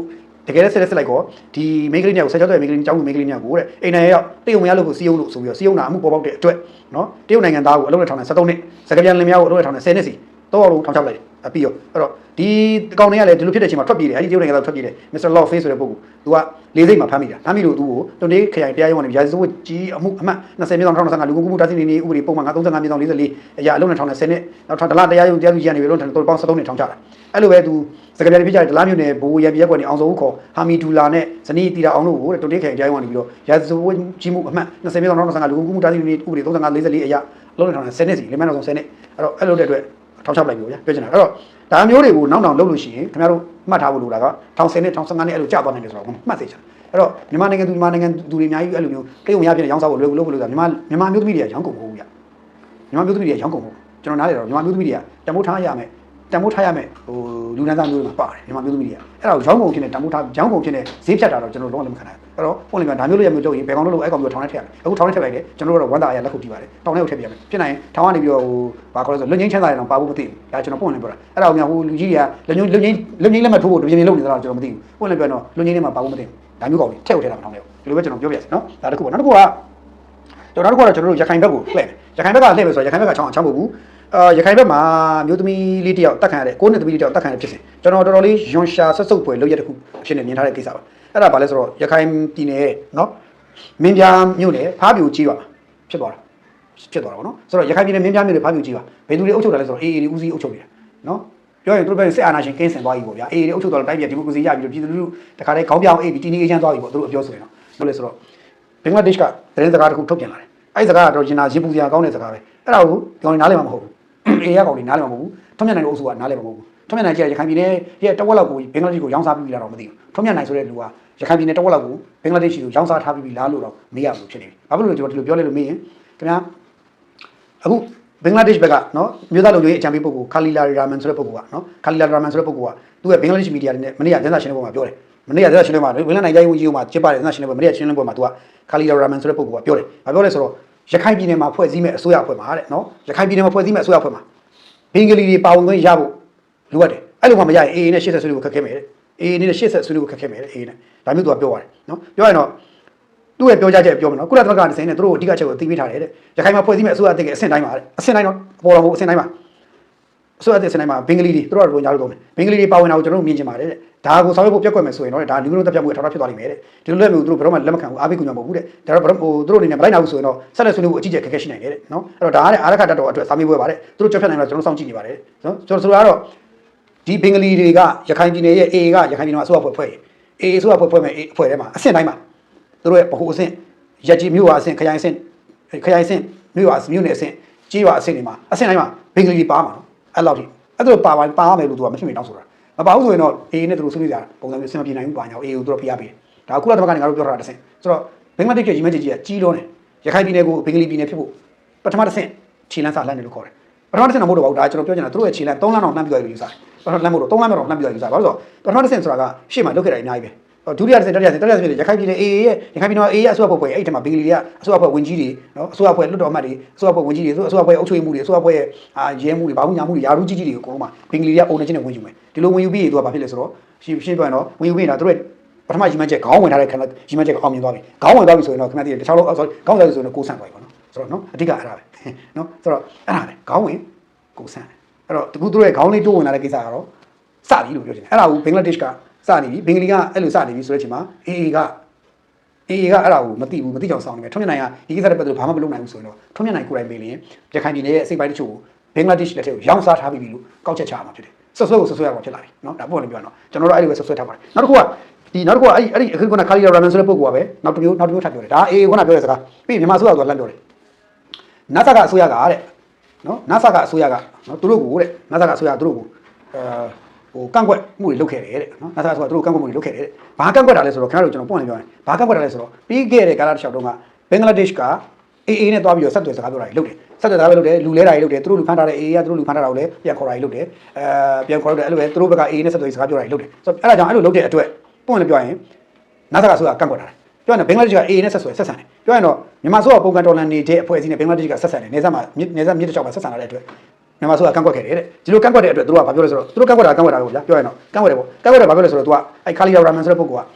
တကယ်လည်းဆက်လက်ဆက်လိုက်ကောဒီမိန်းကလေးညောက်ဆယ်ကျော်တဲ့မိန်းကလေးကျောင်းသူမိန်းကလေးညောက်ကိုတဲ့အိမ်နယ်ရောက်တရုတ်မရလို့ကိုစီယုံလို့ဆိုပြီးတော့စီယုံတာအမှုပေါ်ပေါက်တဲ့အတွက်နော်တရုတ်နိုင်ငံသားကိုအလုံးနဲ့ထောင်နဲ့73နှစ်စကပြန်လင်များကိုအလုံးနဲ့ထောင်နဲ့10နှစ်စီတော့အောင်လုံးထောင်ချလိုက်တယ် အပြီးရောအဲ့တော့ဒီအကောင်တွေကလည်းဒီလိုဖြစ်တဲ့အချိန်မှာထွက်ပြေးတယ်အဲ့ဒီတရုတ်နိုင်ငံသားထွက်ပြေးတယ် Mr. Law Face ဆိုတဲ့ပုဂ္ဂိုလ်သူကလေးစိတ်မှာဖမ်းမိတာဖမ်းမိလို့သူ့ကိုတုန်တေးခရိုင်တရားရုံးကနေရာဇဝတ်ကြီးအမှုအမှတ်20မြောက်2025လူကုန်ကူးမှုတားဆီးနေနေဥပဒေပုံမှန်935မြောက်44အရာအလုံးနဲ့ထောင်နဲ့10နှစ်နောက်ထောင်ဒလတရားရုံးတရားသူကြီးကနေပြီးလုံးထောင်ပေါင်း73နှစ်ထောင်ချတာအဲ့လိုပဲသူစကားပြပြကြတဲ့ဒလားမြို့နယ်ဘိုးရံပြရက်ကွက်နေအောင်စုံဦးခေါ်ဟာမီဒူလာနဲ့ဇနီးတီတာအောင်တို့ကိုတုန်တေးခရိုင်တရားရုံးကနေပြီးတော့ရာဇဝတ်ကြီးမှုအမှတ်20မြောက်2025လူကုန်ကူးမှုတားဆီးနေနေဥပဒေ35 44အရာအလုံးနဲ့ထောင်နဲ့10နှစ်စီလိမ္မာနောက်ဆုံး10နှစ်အဲ့တော့အဲ့လိုတဲ့အတွက် ထောင်ချပလိုက်ပြီဗျာပြောချင်တာအဲ့တော့ဒါမျိုးတွေကိုနောက်နောက်လုပ်လို့ရှိရင်ခင်ဗျားတို့မှတ်ထားဖို့လိုတာကထောင်10နှစ်ထောင်15နှစ်အဲ့လိုကြာသွားနိုင်တယ်ဆိုတော့မှတ်သိချင်အဲ့တော့မြန်မာနိုင်ငံသူမြန်မာနိုင်ငံသူတွေအများကြီးအဲ့လိုမျိုးကိန်းုံရဖြစ်နေရောင်းစားဖို့လွယ်ဘူးလို့လို့ဆိုတာမြန်မာမြန်မာမျိုးသမီးတွေကရောင်းကုန်မဟုတ်ဘူးဗျမြန်မာမျိုးသမီးတွေကရောင်းကုန်မဟုတ်ကျွန်တော်နားလေတော့မြန်မာမျိုးသမီးတွေကတမိုးထားရမယ် တမိုးထားရမယ်ဟိုလူနန်းစားမျိုးတွေမှာပါတယ်မြန်မာမျိုးသမီးတွေကအဲ့ဒါကိုရောင်းကုန်ဖြစ်နေတမိုးထားရောင်းကုန်ဖြစ်နေဈေးဖြတ်တာတော့ကျွန်တော်လုံးဝလက်မခံနိုင်ဘူးအဲ့တော့ပုံလင်ကဒါမျိုးလိုရမျိုးလုပ်ရင်ဘယ်ကောင်လို့လို့အဲ့ကောင်မျိုးထောင်ထဲထည့်ရမယ်အခုထောင်ထဲထည့်လိုက်တယ်ကျွန်တော်တို့ကတော့ဝမ်းသာအရာလက်ခုပ်တီးပါတယ်ထောင်ထဲကိုထည့်ပြရမယ်ဖြစ်နိုင်ထောင်ကနေပြီးတော့ဟိုဘာခေါ်လဲဆိုလွတ်ငင်းချမ်းသာရအောင်ပါဖို့မသိဘူးဒါကျွန်တော်ပုံလင်ပြောတာအဲ့ဒါကိုများဟိုလူကြီးတွေကလွတ်ငင်းလွတ်ငင်းလွတ်ငင်းလက်မှတ်ထိုးဖို့ပြင်ပြင်လုပ်နေသလားကျွန်တော်မသိဘူးပုံလင်ပြောတော့လွတ်ငင်းထဲမှာပါဖို့မသိဘူးဒါမျိုးကောင်တွေထည့်ကိုထည့်တာမထောင်ထဲဒီလိုပဲကျွန်တော်ပြောပြစီနော်ဒါတစ်ခုပေါ့နောက်တစ်ခုကကျွန်တော်နောက်တစ်ခုကတော့ကျွန်တော်တို့ရခိုင်ဘက်ကိုလှည့်မယ်ရခိုင်ဘက်ကလှည့်မယ်ဆိုတော့ရခိုင်ဘက်ကချောင်းအောင်ချောင်းမဟုတ်ဘူး အာရခိုင်ဘက်မှာမျိုးသမီးလေးတယောက်တက်ခံရတယ်ကိုးနှစ်သမီးလေးတယောက်တက်ခံရဖြစ်စဉ်ကျွန်တော်တော်တော်လေးယွန်ရှာဆွတ်ဆုပ်ပွဲလုပ်ရတဲ့ခုဖြစ်နေမြင်ထားတဲ့ကိစ္စပါအဲ့ဒါဘာလဲဆိုတော့ရခိုင်ပြည်နယ်နော်မင်းပြားမြို့နယ်ဖားပြူကြီးပါဖြစ်သွားတာဖြစ်သွားတာပေါ့နော်ဆိုတော့ရခိုင်ပြည်နယ်မင်းပြားမြို့နယ်ဖားပြူကြီးပါဘယ်သူတွေအုပ်ချုပ်တယ်လဲဆိုတော့အေအေတွေဦးစီးအုပ်ချုပ်နေတာနော်ပြောရင်သူတို့ပဲစစ်အာဏာရှင်ကင်းစင်သွားပြီပေါ့ဗျာအေအေတွေအုပ်ချုပ်တော့တိုင်းပြည်ဒီမိုကရေစီရပြီးတော့ပြည်သူလူထုတခါတည်းခေါင်းပြောင်းအေးပြီးတင်းနေအေးချမ်းသွားပြီပေါ့သူတို့အပြောဆိုရင်တော့ဟုတ်လဲဆိုတော့ဘင်္ဂလားဒေ့ရှ်ကသတင်းစကားတစ်ခုထုတ်ပြန်လာတယ်အဲ့ဒီစကားကတော့ရင်နာရင်ပူစရာကောင်းတဲ့စကားပဲအဲ့ဒါကိုဒီကောင်နားလည်မှာမဟုတ်ဘူး အေရကောင်တွေနားလည်မှာမဟုတ်ဘူးထွန်းမြတ်နိုင်တဲ့အုပ်စုကနားလည်မှာမဟုတ်ဘူးထွန်းမြတ်နိုင်ကျရခိုင်ပြည်နယ်ရဲ့တဝက်လောက်ကိုဘင်္ဂလားဒေ့ရှ်ကိုရောင်းစားပြီးပြီလားတော့မသိဘူးထွန်းမြတ်နိုင်ဆိုတဲ့လူကရခိုင်ပြည်နယ်တဝက်လောက်ကိုဘင်္ဂလားဒေ့ရှ်ကိုရောင်းစားထားပြီးပြီလားလို့တော့မေးရလို့ဖြစ်နေပြီဘာဖြစ်လို့လဲကျွန်တော်ဒီလိုပြောလဲလို့မေးရင်ခင်ဗျာအခုဘင်္ဂလားဒေ့ရှ်ဘက်ကနော်မြို့သားလူမျိုးရေးအကြံပေးပုဂ္ဂိုလ်ခါလီလာရာမန်ဆိုတဲ့ပုဂ္ဂိုလ်ကနော်ခါလီလာရာမန်ဆိုတဲ့ပုဂ္ဂိုလ်ကသူကဘင်္ဂလားဒေ့ရှ်မီဒီယာတွေနဲ့မနေ့ကသတင်းစာရှင်းလင်းပွဲမှာပြောတယ်မနေ့ကသတင်းစာရှင်းလင်းပွဲမှာဘင်္ဂလားနိုင်ငံရေးဝန်ကြီးကမှကျင်းပတဲ့သတင်းစာရှင်းလင်းပွဲမနေ့ကရှင်းလင်းပွဲမှာသူကခါလီလာရာမန်ဆိုတဲ့ပုဂ္ဂိုလ်ကပြောတယ်ဘာပြောလဲဆိုတော့ ရခိုင်ပြည်နယ်မှာဖွဲ့စည်းမဲ့အစိုးရအဖွဲ့မှာတဲ့နော်ရခိုင်ပြည်နယ်မှာဖွဲ့စည်းမဲ့အစိုးရအဖွဲ့မှာဘင်္ဂလီတွေပါဝင်ခွင့်ရဖို့လိုအပ်တယ်အဲ့လိုမှမရရင်အေအေနဲ့ရှေ့ဆက်ဆွေးနွေးဖို့ခက်ခဲမယ်တဲ့အေအေနဲ့ရှေ့ဆက်ဆွေးနွေးဖို့ခက်ခဲမယ်တဲ့အေအေနဲ့ဒါမျိုးသူကပြောပါတယ်နော်ပြောရင်တော့သူ့ရဲ့ပြောကြားချက်ပြောမယ်နော်ကုလသမဂ္ဂနဲ့ဆိုင်နဲ့သူတို့ကိုအဓိကချက်ကိုသိပေးထားတယ်တဲ့ရခိုင်မှာဖွဲ့စည်းမဲ့အစိုးရအသစ်ကအဆင့်တိုင်းပါတဲ့အဆင့်တိုင်းတော့ပေါ်တော်မူအဆင့်တိုင်းပါ အစိုးရအသစ်အဆင့်တိုင်းမှာဘင်္ဂလီတွေသူတို့ကရိုညာလို့သုံးတယ်ဘင်္ဂလီတွေပါဝင်တာကိုကျွန်တော်တို့မြင်ချင်ပါတယ်တဲ့ဒါကိုဆောင်ရွက်ဖို့ပြက်ကွက်မယ်ဆိုရင်တော့ဒါလူမျိုးတပ်ပြတ်မှုအထောက်အထားဖြစ်သွားလိမ့်မယ်တဲ့ဒီလိုလည်းမျိုးသူတို့ဘယ်တော့မှလက်မခံဘူးအားပေးကူညီမှာမဟုတ်ဘူးတဲ့ဒါတော့ဘယ်တော့ဟိုသူတို့အနေနဲ့မလိုက်နိုင်ဘူးဆိုရင်တော့ဆက်လက်ဆွေးနွေးဖို့အကြီးကျယ်ခက်ခဲရှိနိုင်တယ်တဲ့နော်အဲ့တော့ဒါကလည်းအာရခတတ်တော်အတွက်စာမေးပွဲပါတယ်သူတို့ကြွဖြတ်နိုင်တော့ကျွန်တော်စောင့်ကြည့်နေပါတယ်နော်ကျွန်တော်ဆိုတော့ဒီဘင်္ဂလီတွေကရခိုင်ပြည်နယ်ရဲ့ AA ကရခိုင်ပြည်နယ်မှာအစိုးရဖွဲ့ဖွဲ့ AA အစိုးရဖွဲ့ဖွဲ့မဲ့အဖွဲ့ထဲမှာအဆင့်တိုင်းမှာသူတို့ရဲ့ဗဟိုအဆင့်ရက်ကြီးမြို့ဝအဆင့်ခရိုင်အဆင့်ခရိုင်အဆင့်မြို့ဝမြို့နယ်အဆင့်ကြီးဝအဆင့်တွေမှာအဆင့်တိုင်းမှာဘင်္ဂလီပါမှာနော် အဲ့လောက်ထိအဲ့ဒါပါပါပါမယ်လို့သူကမဖြစ်မိတော့ဆိုတာမပါဘူးဆိုရင်တော့ AA နဲ့သူတို့ဆွေးနွေးကြတာပုံစံမျိုးအဆင်မပြေနိုင်ဘူးပါညာ AA ကိုသူတို့ဖိအားပေးတယ်ဒါကုလသမဂ္ဂကနေငါတို့ပြောထားတာတစ်ဆင့်ဆိုတော့ဘင်္ဂလားဒေ့ရှ်ရဲ့ရီမန်ကြီးကြီးကကြီးလုံးတယ်ရခိုင်ပြည်နယ်ကိုဘင်္ဂလီပြည်နယ်ဖြစ်ဖို့ပထမတစ်ဆင့်ခြေလမ်းစာလှမ်းတယ်လို့ခေါ်တယ်ပထမတစ်ဆင့်တော့မဟုတ်တော့ဘူးဒါကျွန်တော်ပြောချင်တာသူတို့ရဲ့ခြေလမ်း3လမ်းတော့လှမ်းပြီးသွားပြီယူစားပထမလမ်းမဟုတ်တော့3လမ်းတော့လှမ်းပြီးသွားယူစားဘာလို့ဆိုတော့ပထမတစ်ဆင့်ဆိုတာကရှေ့မှာလုပ်ခဲ့တာအများကြီးပဲ ဒုတိယတစ်ဆင့်တတိယတစ်ဆင့်တတိယတစ်ဆင့်ရခိုင်ပြည်နယ် AA ရဲ့ရခိုင်ပြည်နယ် AA ရဲ့အစိုးရဖွဲ့ဖွဲ့အဲ့ဒီထဲမှာဘင်္ဂလီတွေကအစိုးရဖွဲ့ဝင်ကြီးတွေနော်အစိုးရဖွဲ့လွတ်တော်အမတ်တွေအစိုးရဖွဲ့ဝင်ကြီးတွေအစိုးရဖွဲ့အုပ်ချုပ်ရေးမှုတွေအစိုးရဖွဲ့ရဲ့အာရဲမှုတွေဘာမှညာမှုတွေယာရုကြီးကြီးတွေကိုအကုန်လုံးမှာဘင်္ဂလီတွေကပုံနေချင်းနဲ့ဝင်ယူမယ်ဒီလိုဝင်ယူပြီးရင်သူကဘာဖြစ်လဲဆိုတော့ရှင်းရှင်းပြောရင်တော့ဝင်ယူပြီးရင်တော့သူတို့ပထမရီမန်းချက်ခေါင်းဝင်ထားတဲ့ခဏရီမန်းချက်အောင်မြင်သွားပြီခေါင်းဝင်သွားပြီဆိုရင်တော့ခင်ဗျားတည်းတခြားလို့ sorry ခေါင်းဝင်သွားပြီဆိုရင်ကိုဆန့်သွားပြီပေါ့နော်ဆိုတော့နော်အဓိကအဲ့ဒါပဲနော်ဆိုတော့အဲ့ဒါပဲခေါင်းဝင်ကိုဆန့်အဲ့တော့တကူသူတို့ရဲ့ခေါင်းလေးတိုးဝင်လာတဲ့ကိစ္စကတော့စပြီလို့ပြောချင်တယ်အဲ့ဒါကိုဘင်္ဂလားဒေ့ရှ်က စနေပြီဘင်္ဂလီကအဲ့လိုစနေပြီဆိုတဲ့အချိန်မှာအေအေကအေအေကအဲ့ဒါကိုမသိဘူးမသိကြအောင်စောင့်နေတယ်ထွန်းမြတ်နိုင်ကဒီကိစ္စတွေပတ်သက်လို့ဘာမှမလုပ်နိုင်ဘူးဆိုရင်တော့ထွန်းမြတ်နိုင်ကိုယ်တိုင်ပေးရင်ရခိုင်ပြည်နယ်ရဲ့အစိပ်ပိုင်းတချို့ကိုဘင်္ဂလားဒေ့ရှ်လက်ထက်ကိုရောင်းစားထားပြီးပြီလို့ကောက်ချက်ချရမှာဖြစ်တယ်ဆွဆွဲကိုဆွဆွဲရမှာဖြစ်လာပြီနော်ဒါပေါ့လည်းပြောရအောင်ကျွန်တော်တို့အဲ့လိုပဲဆွဆွဲထားပါတယ်နောက်တစ်ခုကဒီနောက်တစ်ခုကအဲ့အဲ့ဒီအခုကခါလီရာမန်ဆိုတဲ့ပုဂ္ဂိုလ်ကပဲနောက်တစ်မျိုးနောက်တစ်မျိုးထပ်ပြောတယ်ဒါအေအေကပြောတဲ့စကားပြီးမြန်မာဆိုရတော့လမ်းပြောတယ်နတ်ဆကအစိုးရကတဲ့နော်နတ်ဆကအစိုးရကနော်သူတို့ကိုတဲ့နတ်ဆကအစိုးရသူတို့ကိုအဲ ဟိုကန့်ကွက်မှုတွေလုပ်ခဲ့တယ်တဲ့နော်နတ်ဆကဆိုတော့သူတို့ကန့်ကွက်မှုတွေလုပ်ခဲ့တယ်တဲ့ဘာကန့်ကွက်တာလဲဆိုတော့ခင်ဗျားတို့ကျွန်တော်ပွင့်နေပြောရင်ဘာကန့်ကွက်တာလဲဆိုတော့ပြီးခဲ့တဲ့ကာလတစ်လျှောက်တုန်းကဘင်္ဂလားဒေ့ရှ်ကအေအေနဲ့တွားပြီးတော့ဆက်သွယ်စကားပြောတာတွေလုပ်တယ်ဆက်သွယ်စကားပဲလုပ်တယ်လူလဲတာတွေလုပ်တယ်သူတို့လူဖမ်းထားတဲ့အေအေကသူတို့လူဖမ်းထားတာကိုလည်းပြန်ခေါ်တာတွေလုပ်တယ်အဲပြန်ခေါ်တော့အဲ့လိုပဲသူတို့ဘက်ကအေအေနဲ့ဆက်သွယ်စကားပြောတာတွေလုပ်တယ်ဆိုတော့အဲ့ဒါကြောင့်အဲ့လိုလုပ်တဲ့အတွက်ပွင့်နေပြောရင်နတ်ဆကဆိုတာကန့်ကွက်တာတယ်ပြောရင်ဘင်္ဂလားဒေ့ရှ်ကအေအေနဲ့ဆက်ဆွဲဆက်ဆံတယ်ပြောရင်တော့မြန်မာဆိုပုံကန်တော်လန်နေတဲ့အဖွဲ့အစည်းနဲ့ဘင်္ဂလားဒေ့ရှ်ကဆက်ဆံတယ်နေဆက်မှာနေဆက်မြစ်တစ်ချောင်းမှာဆက်ဆံလာတဲ့အတွက် မြန်မာဆိုကကန့်ကွက်ခဲ့တယ်တဲ့ဒီလိုကန့်ကွက်တဲ့အတွက်သူတို့ကဘာပြောလဲဆိုတော့သူတို့ကန့်ကွက်တာကန့်ကွက်တာကိုဗျာပြောရင်တော့ကန့်ကွက်တယ်ပေါ့ကန့်ကွက်တယ်ဘာပြောလဲဆိုတော့သူကအဲ့ခါလီယာရာမန်ဆိုတဲ့ပုဂ္ဂိုလ်က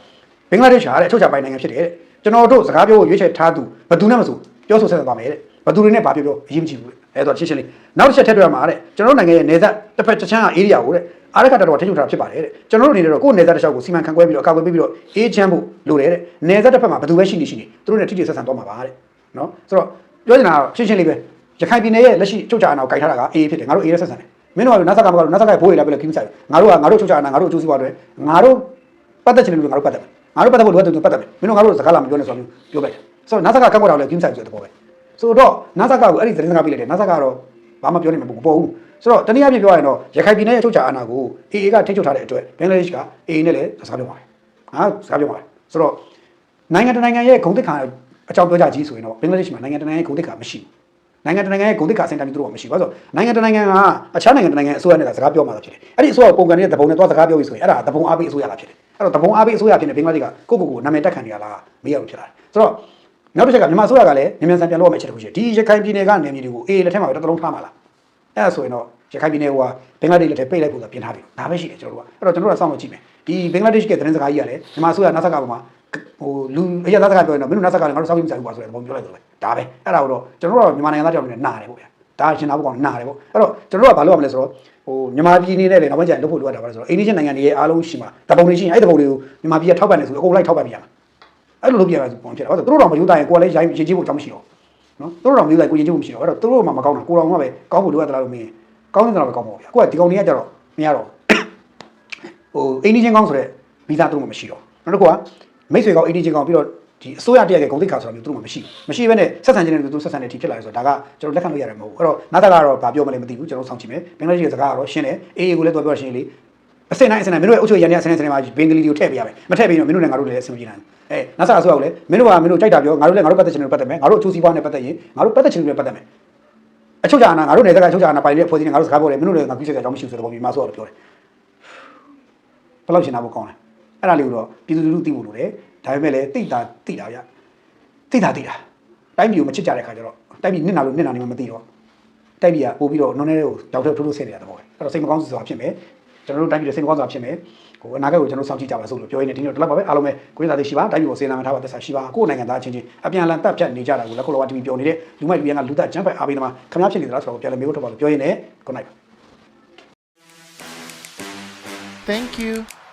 ဘင်္ဂလားဒေ့ရှ်ဟာတဲ့အချုပ်ချပိုင်နိုင်ငံဖြစ်တယ်တဲ့ကျွန်တော်တို့စကားပြောဖို့ရွေးချယ်ထားသူဘယ်သူနဲ့မဆိုပြောဆိုဆက်ဆံသွားမယ်တဲ့ဘယ်သူတွေနဲ့ဘာပြောပြောအရေးမကြီးဘူးလေအဲတော့ရှင်းရှင်းလေးနောက်တစ်ချက်ထည့်တွေ့ရမှာတဲ့ကျွန်တော်တို့နိုင်ငံရဲ့နေသက်တစ်ဖက်တစ်ချမ်းက area ကိုတဲ့အားရခတ်တော်ထိချုပ်ထားဖြစ်ပါတယ်တဲ့ကျွန်တော်တို့အနေနဲ့တော့ကိုယ့်နေသက်တစ်လျှောက်ကိုစီမံခန့်ခွဲပြီးတော့အကာအကွယ်ပေးပြီးတော့အေးချမ်းဖို့လိုတယ်တဲ့နေသက်တစ်ဖက်မှာဘယ်သူပဲရှိနေရှိနေသူတို့နဲ့ထိထိဆက်ဆံတော့မှာပါတဲ့နော်ဆိုတော့ပြောချင်တာကရှင်းရှင်းလေးပဲ ရခိုင်ပြည်နယ်ရဲ့လက်ရှိချုပ်ချာအနာကိုကြိုက်ထားတာကအေးဖြစ်တယ်ငါတို့အေးရဆက်ဆံတယ်မင်းတို့ကနတ်ဆက်ကမကတော့နတ်ဆက်ကဘိုးရလာပြီလေကိမဆိုင်ငါတို့ကငါတို့ချုပ်ချာအနာငါတို့အကျိုးစီးပွားတွေငါတို့ပတ်သက်ချင်တယ်လို့ငါတို့ပတ်သက်မယ်ငါတို့ပတ်သက်ဖို့လိုအပ်တယ်ပတ်သက်မယ်မင်းတို့ငါတို့စကားလာမပြောနဲ့ဆိုတော့ပြောလိုက်တယ်ဆိုတော့နတ်ဆက်ကကန့်ကွက်တာလည်းကိမဆိုင်ဆိုတဲ့ဘောပဲဆိုတော့နတ်ဆက်ကကိုအဲ့ဒီသတင်းစကားပြလိုက်တယ်နတ်ဆက်ကတော့ဘာမှပြောနေမှာမပေါ်ဘူးဆိုတော့တနည်းအားဖြင့်ပြောရရင်တော့ရခိုင်ပြည်နယ်ရဲ့ချုပ်ချာအနာကို AA ကထိချုပ်ထားတဲ့အတွက်ဘင်္ဂလားဒေ့ရှ်က AA နဲ့လည်းစကားပြောပါတယ်ဟာစကားပြောပါတယ်ဆိုတော့နိုင်ငံတကာနိုင်ငံရဲ့ဂုဏ်သိက္ခာအကြောင်းပြောကြကြီးဆိုရင်တော့ဘင်္ဂလားဒေ့ရှ်မှာနိုင်ငံတကာနိုင်ငံရဲ့ဂုဏ်သိက္ခာမရှိဘူး နိုင်ငံတကာနိုင်ငံရဲ့ဂုဏ်သိက္ခာအဆင့်တန်းပြီးသူတို့ကမရှိဘူး။ဘာလို့လဲဆိုတော့နိုင်ငံတကာနိုင်ငံကအခြားနိုင်ငံတကာနိုင်ငံအစိုးရနဲ့ကစကားပြောမှသာဖြစ်တယ်။အဲ့ဒီအစိုးရပုံကန်နေတဲ့တပုံနဲ့သွားစကားပြောပြီးဆိုရင်အဲ့ဒါတပုံအားပေးအစိုးရလာဖြစ်တယ်။အဲ့တော့တပုံအားပေးအစိုးရဖြစ်နေဘင်္ဂလားဒေ့ရှ်ကကိုယ့်ကိုယ်ကိုနာမည်တက်ခံနေရလားမေးရလို့ဖြစ်လာတယ်။ဆိုတော့နောက်တစ်ချက်ကမြန်မာအစိုးရကလည်းမြန်မြန်ဆန်ပြန်လုပ်ရမယ့်အချက်တစ်ခုရှိတယ်။ဒီရခိုင်ပြည်နယ်ကနေမြေတွေကိုအေးလက်ထက်မှာပဲတစ်သလုံးထားမှာလား။အဲ့ဒါဆိုရင်တော့ရခိုင်ပြည်နယ်ကဘင်္ဂလားဒေ့ရှ်လက်ထက်ပိတ်လိုက်ဖို့သာပြင်ထားပြီ။ဒါပဲရှိတယ်ကျွန်တော်တို့က။အဲ့တော့ကျွန်တော်တို့ကစောင့်လို့ကြည့်မယ်။ဒီဘင်္ဂလားဒေ့ရှ်ရဲ့သတင်းစကားကြီးကလည်းမြန်မာအစိုးရနာဆက်ကပေါ်မှာ ဟိုလူအရသာစကားပြောရင်တော့မင်းတို့နာဆက်ကလည်းငါတို့စောင့်ကြည့်မဆိုင်ဘူးပါဆိုတဲ့ပုံပြောလိုက်တော့ပဲ။ဒါပဲ။အဲ့ဒါကိုတော့ကျွန်တော်တို့ကမြန်မာနိုင်ငံသားကြောင့်လည်းနားတယ်ပေါ့ဗျာ။ဒါရှင်နာဖို့ကောင်နားတယ်ပေါ့။အဲ့တော့ကျွန်တော်တို့ကဘာလုပ်ရမလဲဆိုတော့ဟိုမြန်မာပြည်နေနဲ့လည်းနောက်ပိုင်းကျရင်လုပ်ဖို့လိုအပ်တာပါလဲဆိုတော့အိန္ဒိယနိုင်ငံတွေရဲ့အားလုံးရှိမှာတပုံတွေရှိရင်အဲ့တပုံတွေကိုမြန်မာပြည်ကထောက်ပံ့နေဆိုအကုန်လိုက်ထောက်ပံ့ပြရမှာ။အဲ့လိုလုပ်ပြရမှာဆိုပုံဖြစ်တယ်။ဘာလို့သူတို့တော့မယူတိုင်းကိုယ်လည်းရိုင်းရင်ကြီးဖို့အကြောင်းမရှိတော့။နော်သူတို့တော့မယူတိုင်းကိုရင်ကြီးဖို့မရှိတော့အဲ့တော့သူတို့မှမကောင်းတာကိုတော်မှပဲကောင်းဖို့လိုအပ်တယ်လို့မင်းကောင်းတဲ့တော့ပဲကောင်းပါဗျာ။ကိုကဒီကောင်တွေကကြတော့မရတော့ဟိုအိန္ဒိယကောင်းဆိုတဲ့ဗီဇာသူတို့မှမရှိတော့။နောက်တစ်ခုက မိတ်ဆွေကောင်းအိန္ဒိယကောင်းပြီးတော့ဒီအစိုးရတရက်ရဲ့ဂုဏ်သိက္ခာဆိုတာမျိုးသူတို့မှမရှိဘူးမရှိဘဲနဲ့ဆက်ဆံခြင်းနဲ့သူတို့ဆက်ဆံတဲ့အထိဖြစ်လာတယ်ဆိုတော့ဒါကကျွန်တော်လက်ခံလို့ရတယ်မဟုတ်ဘူးအဲ့တော့နာတာကတော့ဘာပြောမလဲမသိဘူးကျွန်တော်စောင့်ကြည့်မယ်ဘင်္ဂလားဒေ့ရှ်ရဲ့စကားကတော့ရှင်းတယ်အေးအေးကိုလည်းတော့ပြောရှင်းလေအစင်တိုင်းအစင်တိုင်းမင်းတို့ရဲ့အုပ်ချုပ်ရန်ရဲ့အစင်တိုင်းအစင်တိုင်းမှာဘင်္ဂလီတွေကိုထည့်ပေးရမယ်မထည့်ပေးရင်တော့မင်းတို့လည်းငါတို့လည်းအဆင်မပြေနိုင်ဘူးအဲနာဆာအစိုးရကလည်းမင်းတို့ကမင်းတို့ကြိုက်တာပြောငါတို့လည်းငါတို့ပတ်သက်ခြင်းတွေပတ်သက်မယ်ငါတို့အကျိုးစီးပွားနဲ့ပတ်သက်ရင်ငါတို့ပတ်သက်ခြင်းတွေပတ်သက်မယ်အချုပ်ချာနာငါတို့နယ်စပ်ကအချုပ်ချာနာပိုင်တဲ့ဖွဲ့စည်းနေငါတို့စကားပြောတယ်မင်းတို့လည်းငါပြည့်စက်တဲ့အကြောင်းမရှိဘူးဆိုတော့ဒီမှာဆိုတော့ပြောတယ်ဘယ်လောက်ရှင်းတာဖို့ကောင်းလဲ အဲ့ဒါလေးကိုတော့ပြည်သူလူထုသိဖို့လိုတယ်ဒါပေမဲ့လည်းသိတာသိတာဗျသိတာသိတာတိုင်းပြည်ကိုမချစ်ကြတဲ့ခါကျတော့တိုင်းပြည်နစ်နာလို့နစ်နာနေမှမသိတော့တိုင်းပြည်ကပို့ပြီးတော့နုံနဲ့ကိုတောက်ထုတ်ထိုးထိုးဆက်နေရတဲ့ဘောပဲအဲ့တော့စိတ်မကောင်းစွာဖြစ်မယ်ကျွန်တော်တို့တိုင်းပြည်တွေစိတ်မကောင်းစွာဖြစ်မယ်ဟိုအနာဂတ်ကိုကျွန်တော်စောင့်ကြည့်ကြပါစို့လို့ပြောရင်းနဲ့ဒီနေ့တော့ဒီလောက်ပါပဲအားလုံးပဲကိုရင်းသားသိရှိပါတိုင်းပြည်ကိုစေနာမထားပါသက်သာရှိပါကိုယ်နိုင်ငံသားချင်းချင်းအပြန်အလှန်တပ်ဖြတ်နေကြတာကိုလက်ခုလောက TV ပြောနေတဲ့လူမိုက်လူရန်ကလူသက်ကျန်းဖက်အားပေးသမားခမများဖြစ်နေသလားဆိုတော့ပြန်လည်မေးဖို့ထုတ်ပါလို့ပြောရင်းနဲ့ good night Thank you.